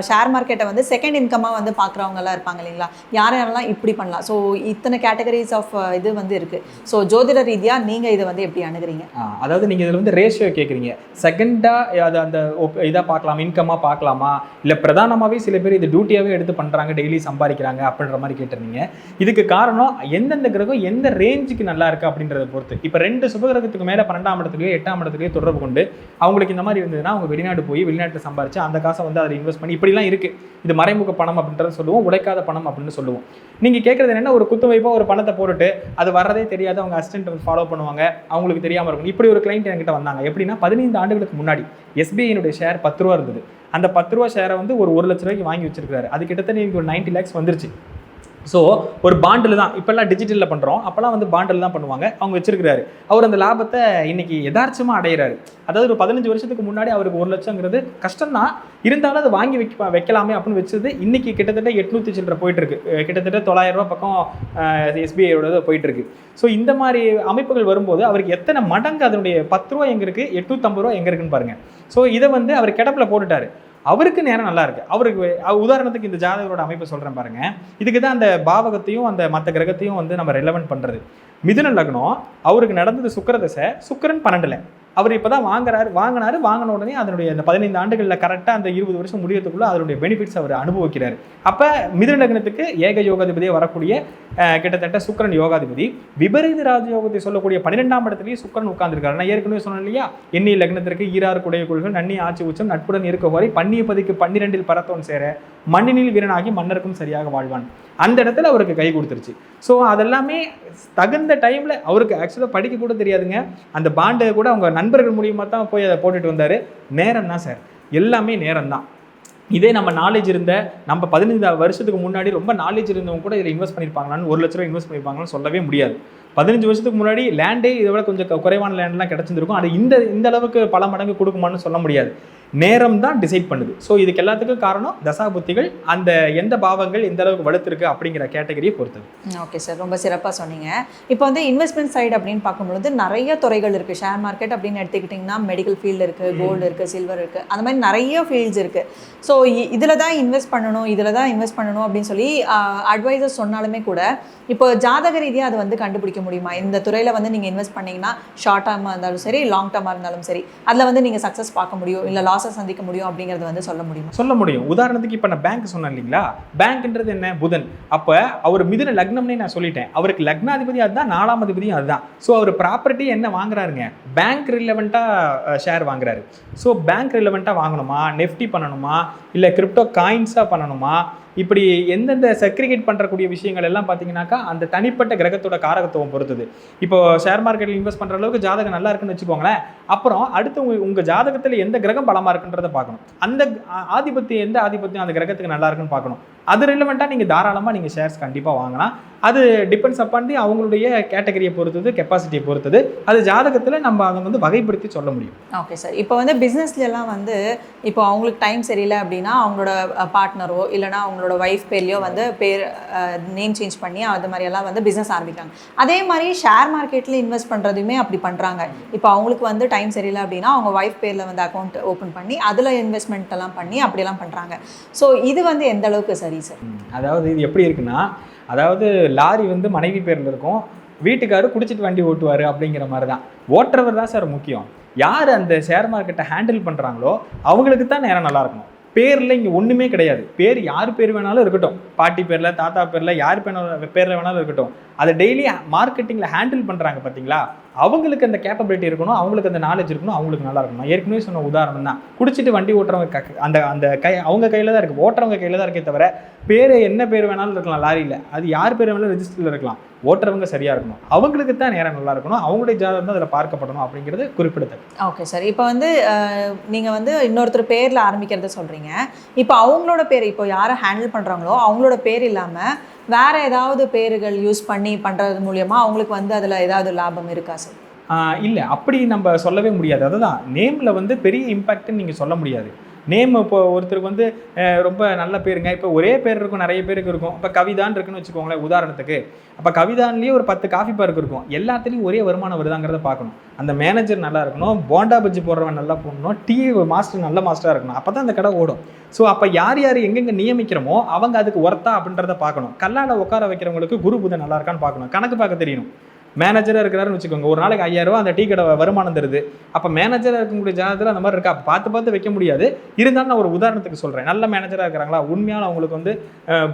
B: ஷேர் மார்க்கெட்டை வந்து செகண்ட் இன்கமாக வந்து பார்க்குறவங்கலாம் இருப்பாங்க இல்லைங்களா? யார் யாரெல்லாம் இப்படி பண்ணலாம்? ஸோ இத்தனை கேட்டகரிஸ் ஆஃப் இது வந்து இருக்குது ஸோ ஜோதிட ரீதியாக நீங்கள் இதை வந்து எப்படி அணுகுறீங்க?
A: அதாவது நீங்கள் இதில் வந்து ரேஷியோ கேட்குறீங்க செகண்டாக அது அந்த இதாக பார்க்கலாம் இன்கமாக பார்க்கலாமா இல்லை பிரதானமாகவே சில பேர் இது டியூட்டியாகவே எடுத்து பண்ணுறாங்க டெய்லி சம்பாதிக்கிறாங்க அப்படின்ற மாதிரி கேட்டிருந்தீங்க. இதுக்கு காரணம் எந்தெந்த கிரகம் எந்த ரேஞ்சுக்கு நல்லா இருக்கு அப்படின்றத பொறுத்து. இப்போ ரெண்டு சுபகிரகத்துக்கு மேலே பன்னெண்டாம் இடத்துலையோ எட்டாம் இடத்துலையோ தொடர்பு கொண்டு அவங்களுக்கு இந்த மாதிரி இருந்ததுன்னா அவங்க வெளிநாடு போய் வெளிநாட்டில் சம்பாரிச்சு அந்த காசை வந்து அதில் இன்வெஸ்ட் பண்ணி இப்படிலாம் இருக்குது இது மறைமுக பணம் அப்படின்றத சொல்லுவோம் உழைக்காத பணம் அப்படின்னு சொல்லுவோம். நீங்கள் கேட்குறது என்னென்னா ஒரு குத்து வைப்பாக ஒரு பணத்தை போட்டுட்டு அது வர்றதே தெரியாது அவங்க அசிஸ்டன்ட் வந்து ஃபாலோ பண்ணுவாங்க அவங்களுக்கு தெரியாமல் இருக்கும். இப்படி ஒரு கிளைண்ட் என்கிட்ட வந்தாங்க. எப்படின்னா பதினைந்து ஆண்டுகளுக்கு முன்னாடி எஸ்பிஐனுடைய ஷேர் பத்து ரூபா இருந்தது. அந்த பத்து ரூபா ஷேரை வந்து ஒரு ஒரு லட்ச ரூபாய்க்கு வாங்கி வச்சிருக்காரு அது கிட்டத்தட்ட எனக்கு ஒரு நைன்டி லேக்ஸ் வந்துருச்சு. ஸோ ஒரு பாண்டில் தான் இப்போல்லாம் டிஜிட்டலில் பண்ணுறோம் அப்போல்லாம் வந்து பாண்டில் தான் பண்ணுவாங்க. அவங்க வச்சிருக்கிறாரு. அவர் அந்த லாபத்தை இன்னைக்கு எதார்ச்சமாக அடையிறாரு. அதாவது ஒரு பதினஞ்சு வருஷத்துக்கு முன்னாடி அவருக்கு ஒரு லட்சங்கிறது கஷ்டம் தான் இருந்தாலும் அதை வாங்கி வைக்க வைக்கலாமே அப்படின்னு வச்சது இன்னைக்கு கிட்டத்தட்ட எட்நூற்றி சில்லரை போயிட்டுருக்கு. கிட்டத்தட்ட தொள்ளாயிரம் ரூபா பக்கம் எஸ்பிஐயோட போயிட்டுருக்கு. ஸோ இந்த மாதிரி அமைப்புகள் வரும்போது அவருக்கு எத்தனை மடங்கு அதனுடைய பத்து ரூபா எங்கே இருக்குது எட்நூத்தம்பது ரூபா எங்கே இருக்குன்னு பாருங்கள் ஸோ இதை வந்து அவர் கிடப்பில் போட்டுட்டார். அவருக்கு நேரம் நல்லா இருக்கு. அவருக்கு உதாரணத்துக்கு இந்த ஜாதகரோட அமைப்பை சொல்றேன் பாருங்க. இதுக்கு தான் அந்த பாவகத்தையும் அந்த மற்ற கிரகத்தையும் வந்து நம்ம ரெலவென்ட் பண்றது. மிதுன லக்னம் அவருக்கு நடந்தது சுக்கிர தசை சுக்கிரன் பன்னெண்டுல. அவர் இப்போ தான் வாங்குறாரு வாங்கினாரு வாங்கின உடனே அதனுடைய அந்த பதினைந்து ஆண்டுகளில் கரெக்டாக அந்த இருபது வருஷம் முடியறதுக்குள்ள அதனுடைய பெனிஃபிட்ஸ் அவர் அனுபவிக்கிறார். அப்போ மிதுனகனத்துக்கு ஏக யோகாதிபதியே வரக்கூடிய கிட்டத்தட்ட சுக்கிரன் யோகாதிபதி விபரீத ராஜயோகத்தை சொல்லக்கூடிய பன்னிரெண்டாம் இடத்துலயே சுக்கரன் உட்கார்ந்துருக்காரு. நான் ஏற்கனவே சொன்னேன் இல்லையா? எண்ணிய லக்னத்திற்கு ஈரார் குடைய குழுகள் நன்னி ஆட்சி உச்சம் நட்புடன் இருக்க வரை பன்னிய பதிக்கு பன்னிரெண்டில் பரத்தோன் சேர மண்ணினில் வீரனாகி மன்னருக்கும் சரியாக வாழ்வான். அந்த இடத்துல அவருக்கு கை கொடுத்துருச்சு. ஸோ அதெல்லாமே தகுந்த டைமில் அவருக்கு ஆக்சுவலாக படிக்க கூட தெரியாதுங்க. அந்த பாண்டை கூட அவங்க நண்பர்கள் மூலியமாக தான் போய் அதை போட்டுட்டு வந்தார். நேரம் தான் சார் எல்லாமே நேரம் தான். இதே நம்ம நாலேஜ் இருந்த நம்ம பதினைந்து வருஷத்துக்கு முன்னாடி ரொம்ப நாலேஜ் இருந்தவங்க கூட இதில் இன்வெஸ்ட் பண்ணியிருப்பாங்களான்னு ஒரு லட்ச ரூபா இன்வெஸ்ட் பண்ணியிருப்பாங்களான்னு சொல்லவே முடியாது. பதினஞ்சு வருஷத்துக்கு முன்னாடி லேண்டே இதை விட கொஞ்சம் குறைவான லேண்ட்லாம் கிடச்சிருக்கும் அது இந்த இந்த அளவுக்கு பல மடங்கு கொடுக்குமான்னு சொல்ல முடியாது. நேரம் தான் டிசைட் பண்ணுது. ஸோ இதுக்கு எல்லாத்துக்கும் காரணம் தசாபுத்திகள் அந்த எந்த பாவங்கள் எந்த அளவுக்கு வலுத்திருக்கு அப்படிங்கிற கேட்டகரியை பொறுத்தது.
B: ஓகே சார் ரொம்ப சிறப்பாக சொன்னீங்க. இப்போ வந்து இன்வெஸ்ட்மெண்ட் சைடு அப்படின்னு பார்க்கும்பொழுது நிறைய துறைகள் இருக்குது ஷேர் மார்க்கெட் அப்படின்னு எடுத்துக்கிட்டிங்கன்னா மெடிக்கல் ஃபீல்டு இருக்குது கோல்டு இருக்குது சில்வர் இருக்குது அந்த மாதிரி நிறைய ஃபீல்ட்ஸ் இருக்குது ஸோ இதில் தான் இன்வெஸ்ட் பண்ணணும் இதில் தான் இன்வெஸ்ட் பண்ணணும் அப்படின்னு சொல்லி அட்வைசர்ஸ் சொன்னாலுமே கூட இப்போ ஜாதக ரீதியாக அது வந்து கண்டுபிடிக்க முடியுமா? இந்த துறையில் வந்து நீங்கள் இன்வெஸ்ட் பண்ணீங்கன்னா ஷார்ட் டேர்மாக இருந்தாலும் சரி லாங் டேர்மாக இருந்தாலும் சரி அதில் வந்து நீங்கள் சக்ஸஸ் பார்க்க முடியும்? இல்லை லாஸை சந்திக்க முடியும் அப்படிங்கிறது வந்து சொல்ல முடியும்?
A: சொல்ல முடியும். உதாரணத்துக்கு இப்போ நான் பேங்க் சொன்னேன் இல்லைங்களா? பேங்க்ன்றது என்ன? புதன். அப்போ அவர் மிதுன லக்னம்னே நான் சொல்லிட்டேன். அவருக்கு லக்னாதிபதி அதுதான் நாலாம் அதிபதியும் அதுதான். ஸோ அவர் ப்ராப்பர்ட்டி என்ன வாங்குறாருங்க? பேங்க் ரிலவெண்ட்டாக ஷேர் வாங்குறாரு. ஸோ பேங்க் ரிலவெண்ட்டாக வாங்கணுமா? நெஃப்டி பண்ணணுமா? இல்லை கிரிப்டோ காயின்ஸாக பண்ணணுமா? இப்படி எந்தெந்த செக்ரிகேட் பண்ணுறக்கூடிய விஷயங்கள் எல்லாம் பார்த்தீங்கன்னாக்கா அந்த தனிப்பட்ட கிரகத்தோட காரகத்துவம் பொறுத்தது. இப்போ ஷேர் மார்க்கெட்டில் இன்வெஸ்ட் பண்ணுற அளவுக்கு ஜாதகம் நல்லா இருக்குன்னு வச்சுக்கோங்களேன். அப்புறம் அடுத்து உங்கள் உங்கள் ஜாதகத்தில் எந்த கிரகம் பலமாக இருக்குன்றதை பார்க்கணும். அந்த ஆதிபத்தியம் எந்த ஆதிபத்தியம் அந்த கிரகத்துக்கு நல்லா இருக்குன்னு பார்க்கணும். அது ரிலவெண்ட்டாக நீங்கள் தாராளமாக நீங்கள் ஷேர்ஸ் கண்டிப்பாக வாங்கலாம். அது டிபெண்ட்ஸ் அப்பான் தி அவங்களுடைய கேட்டகரியை பொறுத்தது கெப்பாசிட்டியை பொறுத்தது. அது ஜாதகத்தில் நம்ம அதை வந்து வகைப்படுத்தி சொல்ல முடியும்.
B: ஓகே சார் இப்போ வந்து பிஸ்னஸ்லாம் வந்து இப்போ அவங்களுக்கு டைம் சரியில்லை அப்படின்னா அவங்களோட பார்ட்னரோ இல்லைனா அவங்களோட ஒய்ஃப் பேர்லையோ வந்து பேர் நேம் சேஞ்ச் பண்ணி அது மாதிரியெல்லாம் வந்து பிஸ்னஸ் ஆரம்பிக்கிறாங்க. அதே மாதிரி ஷேர் மார்க்கெட்டில் இன்வெஸ்ட் பண்ணுறதுமே அப்படி பண்ணுறாங்க இப்போ அவங்களுக்கு வந்து டைம் சரியில்லை அப்படின்னா அவங்க ஒய்ஃப் பேரில் வந்து அக்கௌண்ட் ஓப்பன் பண்ணி அதில் இன்வெஸ்ட்மெண்ட் எல்லாம் பண்ணி அப்படியெல்லாம் பண்ணுறாங்க ஸோ இது வந்து எந்த அளவுக்கு சரி சார்
A: அதாவது இது எப்படி இருக்குன்னா அதாவது லாரி வந்து மனைவி பேரில் இருக்கும். வீட்டுக்காரர் குடிச்சிட்டு வண்டி ஓட்டுவார் அப்படிங்கிற மாதிரி தான் ஓட்டுறவர் தான் சார் முக்கியம். யார் அந்த ஷேர் மார்க்கெட்டை ஹேண்டில் பண்ணுறாங்களோ அவங்களுக்கு தான் நேரம் நல்லா இருக்கணும். பேரில் இங்கே ஒன்றுமே கிடையாது. பேர் யார் பேர் வேணாலும் இருக்கட்டும். பாட்டி பேரில் தாத்தா பேரில் யார் பேர் பேரில் வேணாலும் இருக்கட்டும். அதை டெய்லி மார்க்கெட்டிங்கில் ஹேண்டில் பண்ணுறாங்க பார்த்தீங்களா அவங்களுக்கு அந்த கேப்பபிலிட்டி இருக்கணும் அவங்களுக்கு அந்த நாலேஜ் இருக்கணும் அவங்களுக்கு நல்லா இருக்கணும். ஏற்கனவே சொன்ன உதாரணம் தான். குடிச்சிட்டு வண்டி ஓட்டுறவங்க க- அந்த அந்த கை அவங்க கையில் தான் இருக்குது ஓட்டுறவங்க கையில் தான் இருக்கே தவிர பேர் என்ன பேர் வேணாலும் இருக்கலாம் லாரியில். அது யார் பேர் வேணாலும் ரெஜிஸ்டரில் இருக்கலாம். ஓட்டுறவங்க சரியாக இருக்கணும். அவங்களுக்கு தான் நேரம் நல்லா இருக்கணும். அவங்களுடைய ஜாதகம் தான் அதில் பார்க்கப்படணும் அப்படிங்கிறது குறிப்பிடத்தக்கது
B: ஓகே சார் இப்போ வந்து நீங்கள் வந்து இன்னொருத்தர் பேரில் ஆரம்பிக்கிறத சொல்கிறீங்க இப்போ அவங்களோட பேர் இப்போ யாரை ஹேண்டில் பண்ணுறாங்களோ அவங்களோட பேர் இல்லாமல் வேற ஏதாவது பேர்கள் யூஸ் பண்ணி பண்ணுறது மூலியமா அவங்களுக்கு வந்து அதில் ஏதாவது லாபம் இருக்கா சார்
A: இல்லை. அப்படி நம்ம சொல்லவே முடியாது. அதுதான். நேமில் வந்து பெரிய இம்பேக்ட்னு நீங்கள் சொல்ல முடியாது. நேம் இப்போ ஒருத்தருக்கு வந்து ரொம்ப நல்ல பேருங்க. இப்போ ஒரே பேர் இருக்கும் நிறைய பேருக்கு இருக்கும். இப்போ கவிதான்னு இருக்குன்னு வச்சுக்கோங்களேன் உதாரணத்துக்கு. அப்போ கவிதான்லேயே ஒரு பத்து காஃபி பார்க் இருக்கும். எல்லாத்துலேயும் ஒரே வருமானம் வருதாங்கிறத பார்க்கணும். அந்த மேனேஜர் நல்லா இருக்கணும் போண்டா பஜ்ஜி போடுறவன் நல்லா போடணும் டீ மாஸ்டர் நல்ல மாஸ்டராக இருக்கணும். அப்போ தான் அந்த கடை ஓடும். ஸோ அப்போ யார் யார் எங்கெங்கே நியமிக்கிறோமோ அவங்க அதுக்கு ஒர்த்தா அப்படின்றத பார்க்கணும். கல்லால் உட்கார வைக்கிறவங்களுக்கு குரு புதன் நல்லா இருக்கான்னு பார்க்கணும். கணக்கு பார்க்க தெரியணும். மேனேஜராக இருக்கிறாருன்னு வச்சுக்கோங்க. ஒரு நாளைக்கு ஐயாயிரம் ரூபா அந்த டீ கடை வருமானம் தருது. அப்போ மேனேஜராக இருக்கக்கூடிய ஜாதகத்தில் அந்த மாதிரி இருக்கா? பார்த்து பார்த்து வைக்க முடியாது. இருந்தாலும் நான் ஒரு உதாரணத்துக்கு சொல்கிறேன் நல்ல மேனேஜராக இருக்கிறாங்களா? உண்மையான அவங்களுக்கு வந்து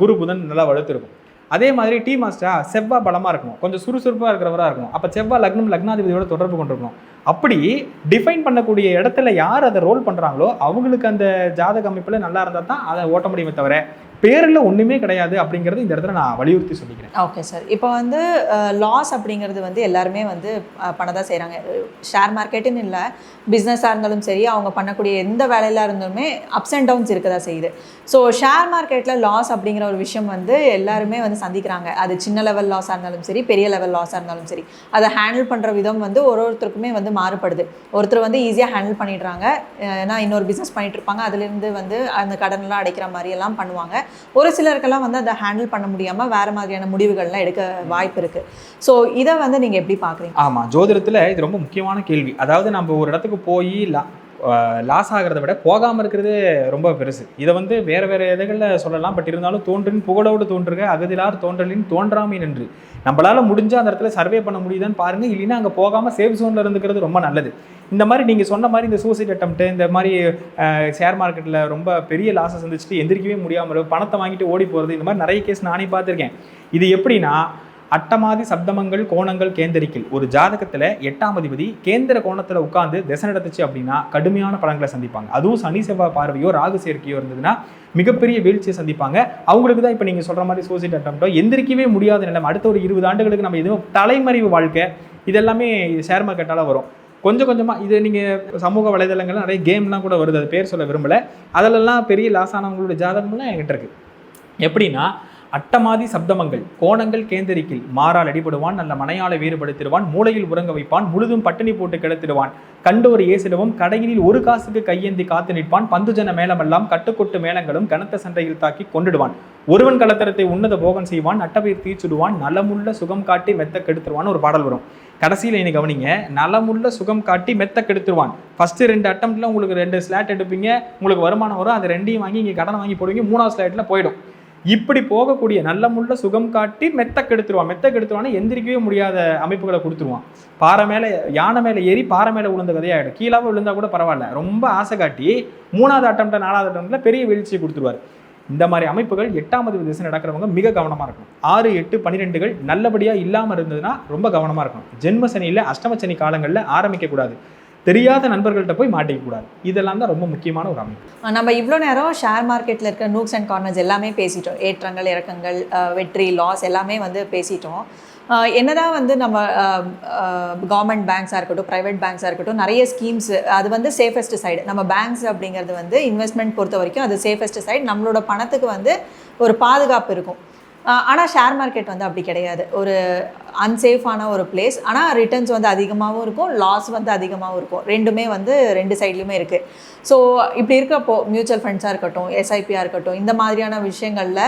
A: குரு புதன் நல்லா வலுத்திருக்கும். அதே மாதிரி டீ மாஸ்டரா செவ்வாய் பலமாக இருக்கணும். கொஞ்சம் சுறுசுறுப்பாக இருக்கிறவராக இருக்கணும். அப்போ செவ்வாய் லக்னம் லக்னாதிபதியோட தொடர்பு கொண்டிருக்கணும். அப்படி டிஃபைன் பண்ணக்கூடிய இடத்துல யார் அதை ரோல் பண்ணுறாங்களோ அவங்களுக்கு அந்த ஜாதக அமைப்பில் நல்லா இருந்தால் தான் அதை ஓட்ட முடியுமே தவிர பேரில் ஒன்றுமே கிடையாது அப்படிங்கிறது இந்த இடத்துல நான் வலியுறுத்தி சொல்லிக்கிறேன்.
B: ஓகே சார் இப்போ வந்து லாஸ் அப்படிங்கிறது வந்து எல்லாருமே வந்து பண்ண தான் செய்கிறாங்க ஷேர் மார்க்கெட்டுன்னு இல்லை பிஸ்னஸாக இருந்தாலும் சரி அவங்க பண்ணக்கூடிய எந்த வேலையில இருந்தாலுமே அப்ஸ் அண்ட் டவுன்ஸ் இருக்க தான் செய்யுது ஸோ ஷேர் மார்க்கெட்டில் லாஸ் அப்படிங்கிற ஒரு விஷயம் வந்து எல்லாருமே வந்து சந்திக்கிறாங்க. அது சின்ன லெவல் லாஸாக இருந்தாலும் சரி பெரிய லெவல் லாஸாக இருந்தாலும் சரி. அதை ஹேண்டில் பண்ணுற விதம் வந்து ஒரு ஒருத்தருக்குமே வந்து மாறுபடுது. ஒருத்தர் வந்து ஈஸியாக ஹேண்டில் பண்ணிடுறாங்க. ஏன்னா இன்னொரு பிஸ்னஸ் பண்ணிட்டு இருப்பாங்க அதுலேருந்து வந்து அந்த கடன்லாம் அடைக்கிற மாதிரி எல்லாம் பண்ணுவாங்க. ஒரு சிலருக்கெல்லாம் வந்து அதை ஹேண்டில் பண்ண முடியாமல் வேறு மாதிரியான முடிவுகள்லாம் எடுக்க வாய்ப்பு இருக்குது ஸோ இதை வந்து நீங்கள் எப்படி பார்க்குறீங்க
A: ஆமாம் ஜோதிடத்தில் இது ரொம்ப முக்கியமான கேள்வி. அதாவது நம்ம ஒரு இடத்துக்கு போய் லா லாஸ் ஆகிறத விட போகாமல் இருக்கிறது ரொம்ப பெருசு. இதை வந்து வேறு வேறு இதுகளில் சொல்லலாம். பட் இருந்தாலும் தோன்றின் புகழோடு தோன்றுக அகதிலார் தோன்றலின் தோன்றாமை நின்று. நம்மளால் முடிஞ்ச அந்த இடத்துல சர்வே பண்ண முடியுதான்னு பாருங்கள் இல்லைன்னா அங்கே போகாமல் சேஃப் ஜோனில் இருந்துக்கிறது ரொம்ப நல்லது. இந்த மாதிரி நீங்கள் சொன்ன மாதிரி இந்த சூசைட் அட்டம்ப்ட் இந்த மாதிரி ஷேர் மார்க்கெட்டில் ரொம்ப பெரிய லாஸை சந்திச்சுட்டு எந்திரிக்கவே முடியாமல் பணத்தை வாங்கிட்டு ஓடி போகிறது இந்த மாதிரி நிறைய கேஸ் நானே பார்த்துருக்கேன். இது எப்படின்னா அட்டமாதி சப்தமங்கள் கோணங்கள் கேந்திரிக்கில். ஒரு ஜாதகத்தில் எட்டாம் அதிபதி கேந்திர கோணத்தில் உட்கார்ந்து திசை நடத்துச்சு அப்படின்னா கடுமையான பலன்களை சந்திப்பாங்க. அதுவும் சனி செவ்வாய் பார்வையோ ராகு சேர்க்கையோ இருந்ததுன்னா மிகப்பெரிய வீழ்ச்சியை சந்திப்பாங்க. அவங்களுக்கு தான் இப்போ நீங்கள் சொல்கிற மாதிரி சூசைட் அட்டம்ப்டோ எந்திரிக்கவே முடியாத நிலைமை. அடுத்த ஒரு இருபது ஆண்டுகளுக்கு நம்ம எதுவும் தலைமறைவு வாழ்க்கை இதெல்லாமே ஷேர் மார்க்கெட்டால் வரும். கொஞ்சம் கொஞ்சமாக இது நீங்கள் சமூக வலைதளங்கள்லாம் நிறைய கேம்லாம் கூட வருது. அது பேர் சொல்ல விரும்பலை. அதிலெல்லாம் பெரிய லாஸ் ஆனவங்களோட ஜாதகம்லாம் என்கிட்ட இருக்குது எப்படின்னா அட்டமாதி சப்தமங்கள் கோணங்கள் கேந்தரிக்கில் மாறால் அடிபடுவான் நல்ல மனையாளை வேறுபடுத்திடுவான் மூளையில் உறங்க வைப்பான் முழுதும் பட்டினி போட்டு கிடத்திடுவான். கண்டோர் ஏசிடவும் கடையினில் ஒரு காசுக்கு கையேந்தி காத்து நிற்பான் பந்துஜன மேளமெல்லாம் கட்டுக்கொட்டு மேளங்களும் கனத்த சண்டையில் தாக்கி கொண்டுடுவான் ஒருவன் கலத்தரத்தை உன்னத போகம் செய்வான் அட்டபயிர் தீச்சுடுவான் நலமுள்ள சுகம் காட்டி மெத்த கெடுத்துருவான் ஒரு பாடல் வரும். கடைசியில் என்ன கவனிங்க நலமுள்ள சுகம் காட்டி மெத்த கெடுத்துருவான். ஃபஸ்ட்டு ரெண்டு அட்டம்ப்ட்ல உங்களுக்கு ரெண்டு ஸ்லாட் எடுப்பீங்க உங்களுக்கு வருமானம் வரும் அது ரெண்டையும் வாங்கி இங்கே கடன் வாங்கி போடுவீங்க மூணாவது ஸ்லாட்டில் போயிடும். இப்படி போகக்கூடிய நல்ல முள்ள சுகம் காட்டி மெத்த கெடுத்துருவான். மெத்த கெடுத்துருவான்னு எந்திரிக்கவே முடியாத அமைப்புகளை கொடுத்துருவான். பாறை மேலே யானை மேலே ஏறி பாறை மேலே விழுந்த கதையாயிடும். கீழாக விழுந்தா கூட பரவாயில்ல. ரொம்ப ஆசை காட்டி மூணாவது அட்டம்ப்ட நாலாவது அட்டம்ப்ட்ல பெரிய வீழ்ச்சியை கொடுத்துருவார். இந்த மாதிரி அமைப்புகள் எட்டாம் திசை நடக்கிறவங்க மிக கவனமாக இருக்கணும். ஆறு எட்டு பன்னிரெண்டுகள் நல்லபடியாக இல்லாமல் இருந்ததுன்னா ரொம்ப கவனமாக இருக்கணும். ஜென்ம சனியில் அஷ்டம சனி காலங்களில் ஆரம்பிக்கக்கூடாது தெரியாத நண்பர்கள்ட்ட போய் மாட்டிக்கக்கூடாது. இதெல்லாம் தான் ரொம்ப முக்கியமான ஒரு அமைப்பு.
B: நம்ம இவ்வளோ நேரம் ஷேர் மார்க்கெட்டில் இருக்க நூக்ஸ் அண்ட் கார்னர்ஸ் எல்லாமே பேசிட்டோம். ஏற்றங்கள் இறக்கங்கள் வெற்றி லாஸ் எல்லாமே வந்து பேசிட்டோம். என்னதான் வந்து நம்ம கவர்மெண்ட் பேங்க்ஸாக இருக்கட்டும் ப்ரைவேட் பேங்க்ஸாக இருக்கட்டும் நிறைய ஸ்கீம்ஸ் அது வந்து சேஃபஸ்ட் சைடு நம்ம பேங்க்ஸ் அப்படிங்கிறது வந்து இன்வெஸ்ட்மெண்ட் பொறுத்த வரைக்கும் அது சேஃபஸ்ட் சைடு நம்மளோட பணத்துக்கு வந்து ஒரு பாதுகாப்பு இருக்கும். ஆனால் ஷேர் மார்க்கெட் வந்து அப்படி கிடையாது. ஒரு அன்சேஃபான ஒரு பிளேஸ் ஆனால் ரிட்டர்ன்ஸ் வந்து அதிகமாகவும் இருக்கும் லாஸ் வந்து அதிகமாகவும் இருக்கும். ரெண்டுமே வந்து ரெண்டு சைட்லையுமே இருக்குது ஸோ இப்படி இருக்கப்போ மியூச்சுவல் ஃபண்ட்ஸாக இருக்கட்டும் எஸ்ஐபியாக இருக்கட்டும் இந்த மாதிரியான விஷயங்களில்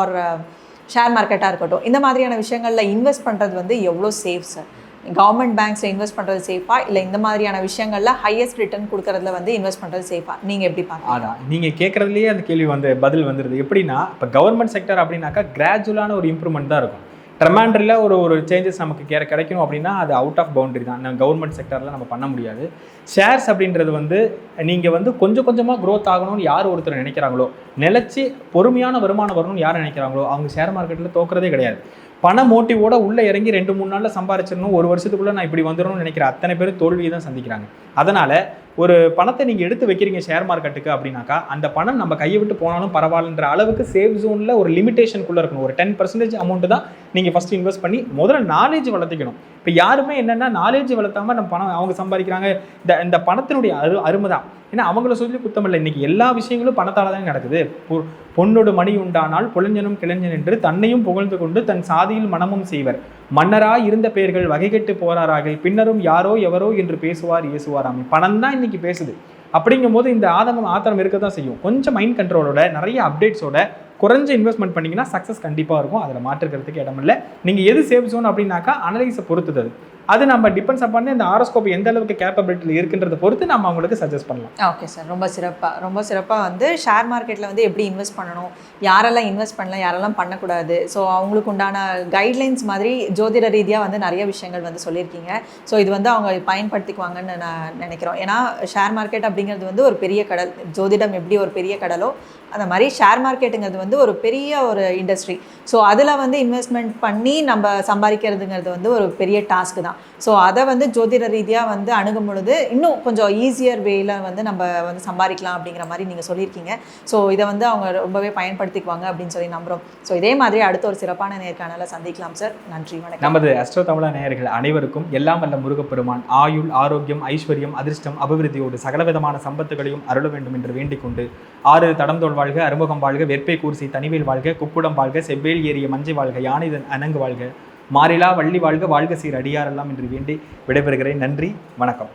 B: ஆர் ஷேர் மார்க்கெட்டாக இருக்கட்டும் இந்த மாதிரியான விஷயங்களில் இன்வெஸ்ட் பண்ணுறது வந்து எவ்வளோ சேஃப் சார் கவர்மெண்ட் பேங்க்ஸில் இன்வெஸ்ட் பண்ணுறது சேஃபாக இல்லை இந்த மாதிரியான விஷயங்களில் ஹையஸ்ட் ரிட்டர்ன் கொடுக்கறதுல வந்து இன்வெஸ்ட் பண்ணுறது சேஃபாக நீங்கள் எப்படி பார்க்கலாம்
A: அதான் நீங்கள் கேட்குறதுலேயே அந்த கேள்வி வந்து பதில் வந்துடுது எப்படின்னா இப்போ கவர்மெண்ட் செக்டர் அப்படின்னாக்கா கிராஜுவலான ஒரு இம்ப்ரூவ்மெண்ட் தான் இருக்கும். ட்ரமாண்டரில் ஒரு ஒரு சேஞ்சஸ் நமக்கு கே கிடைக்கணும் அப்படின்னா அது அவுட் ஆஃப் பவுண்டரி தான். நம்ம கவர்மெண்ட் செக்டரில் நம்ம பண்ண முடியாது. ஷேர்ஸ் அப்படின்றது வந்து நீங்கள் வந்து கொஞ்சம் கொஞ்சமாக க்ரோத் ஆகணும்னு யார் ஒருத்தர் நினைக்கிறாங்களோ நிலச்சி பொறுமையான வருமானம் வரணும்னு யார் நினைக்கிறாங்களோ அவங்க ஷேர் மார்க்கெட்டில் தோக்குறதே கிடையாது. பண மோட்டிவோட உள்ளே இறங்கி ரெண்டு மூணு நாளில் சம்பாரிச்சிடணும் ஒரு வருஷத்துக்குள்ளே நான் இப்படி வந்துடணும்னு நினைக்கிற அத்தனை பேர் தோல்வியை தான் சந்திக்கிறாங்க. அதனால் ஒரு பணத்தை நீங்கள் எடுத்து வைக்கிறீங்க ஷேர் மார்க்கெட்டுக்கு அப்படின்னாக்கா அந்த பணம் நம்ம கையை விட்டு போனாலும் பரவாயில்லன்ற அளவுக்கு சேஃப் ஜோனில் ஒரு லிமிடேஷனுக்குள்ளே இருக்கணும். ஒரு டென் பர்சன்டேஜ் அமௌண்ட்டு தான் நீங்கள் ஃபஸ்ட்டு இன்வெஸ்ட் பண்ணி முதல்ல நாலேஜ் வளர்த்திக்கணும். இப்போ யாருமே என்னென்னா நாலேஜ் வளர்த்தாமல் நம்ம பணம் அவங்க சம்பாதிக்கிறாங்க. இந்த இந்த பணத்தினுடைய அரு அருமை தான். ஏன்னா அவங்கள சொல்லி குத்தம் இல்லை. இன்னைக்கு எல்லா விஷயங்களும் பணத்தால் தான் நடக்குது. பொ- பொன்னோடு மணி உண்டானால் புலஞ்சனும் கிளஞ்சன் என்று தன்னையும் புகழ்ந்து கொண்டு தன் சாதியில் மனமும் செய்வர். மன்னராக இருந்த பெயர்கள் வகைகெட்டு போறாராக பின்னரும் யாரோ எவரோ என்று பேசுவார் இயேசுவாராம் பணம் தான் இன்னைக்கு பேசுது. அப்படிங்கும் போது இந்த ஆதங்கம் ஆத்திரம் இருக்க தான் செய்யும். கொஞ்சம் மைண்ட் கண்ட்ரோலோட நிறைய அப்டேட்ஸோட குறைஞ்ச இன்வெஸ்ட்மெண்ட் பண்ணீங்கன்னா சக்ஸஸ் கண்டிப்பாக இருக்கும். அதில் மாற்றுக்கிறதுக்கு இடமில்லை. நீங்கள் எது சேஃப் ஜோன் அப்படின்னாக்கா அனலைஸை பொறுத்துது அது நம்ம டிபெண்ட்ஸ் அப்பான் இந்த ஆரோஸ்கோப் எந்த அளவுக்கு கேப்பபிலிட்டியில் இருக்குன்றதை பொறுத்து நம்ம அவங்களுக்கு சஜஸ்ட் பண்ணலாம்.
B: ஓகே சார் ரொம்ப சிறப்பாக ரொம்ப சிறப்பாக வந்து ஷேர் மார்க்கெட்டில் வந்து எப்படி இன்வெஸ்ட் பண்ணணும் யாரெல்லாம் இன்வெஸ்ட் பண்ணலாம் யாரெல்லாம் பண்ணக்கூடாது. ஸோ அவங்களுக்கு உண்டான கைட்லைன்ஸ் மாதிரி ஜோதிட ரீதியாக வந்து நிறைய விஷயங்கள் வந்து சொல்லியிருக்கீங்க. ஸோ இது வந்து அவங்க பயன்படுத்திக்குவாங்கன்னு நான் நினைக்கிறோம். ஏன்னா ஷேர் மார்க்கெட் அப்படிங்கிறது வந்து ஒரு பெரிய கடல் ஜோதிடம் எப்படி ஒரு பெரிய கடலோ அந்த மாதிரி ஷேர் மார்க்கெட்டுங்கிறது வந்து ஒரு பெரிய ஒரு இண்டஸ்ட்ரி ஸோ அதில் வந்து இன்வெஸ்ட்மெண்ட் பண்ணி நம்ம சம்பாதிக்கிறதுங்கிறது வந்து ஒரு பெரிய டாஸ்க் தான். ஸோ அதை வந்து ஜோதிட ரீதியாக வந்து அணுகும் பொழுது இன்னும் கொஞ்சம் ஈஸியர் வேயில் வந்து நம்ம வந்து சம்பாதிக்கலாம் அப்படிங்கிற மாதிரி நீங்கள் சொல்லியிருக்கீங்க. ஸோ இதை வந்து அவங்க ரொம்பவே பயன்படுத்திக்குவாங்க அப்படின்னு சொல்லி நம்புகிறோம் ஸோ இதே மாதிரி அடுத்த ஒரு சிறப்பான நேர்காணலில் சந்திக்கலாம் சார் நன்றி வணக்கம்.
A: நமது அஸ்ட்ரோ தமிழா நேயர்கள் அனைவருக்கும் எல்லாம் வல்ல முருகப்பெருமான் ஆயுள் ஆரோக்கியம் ஐஸ்வர்யம் அதிர்ஷ்டம் அபிவிருத்தியோடு சகலவிதமான சம்பத்துகளையும் அருள வேண்டும் என்று வேண்டிக் கொண்டு ஆறு தடந்தோல் வாழ்க அறுமுகம் வாழ்க வெற்பை கூர்சி தனிவேல் வாழ்க குக்குடம் வாழ்க செவ்வேல் ஏறிய மஞ்சை வாழ்க யானைதன் அணங்கு வாழ்க. மாறிலா வள்ளி வாழ்க வாழ்க சீர் அடியாரெல்லாம் என்று வேண்டி விடைபெறுகிறேன். நன்றி வணக்கம்.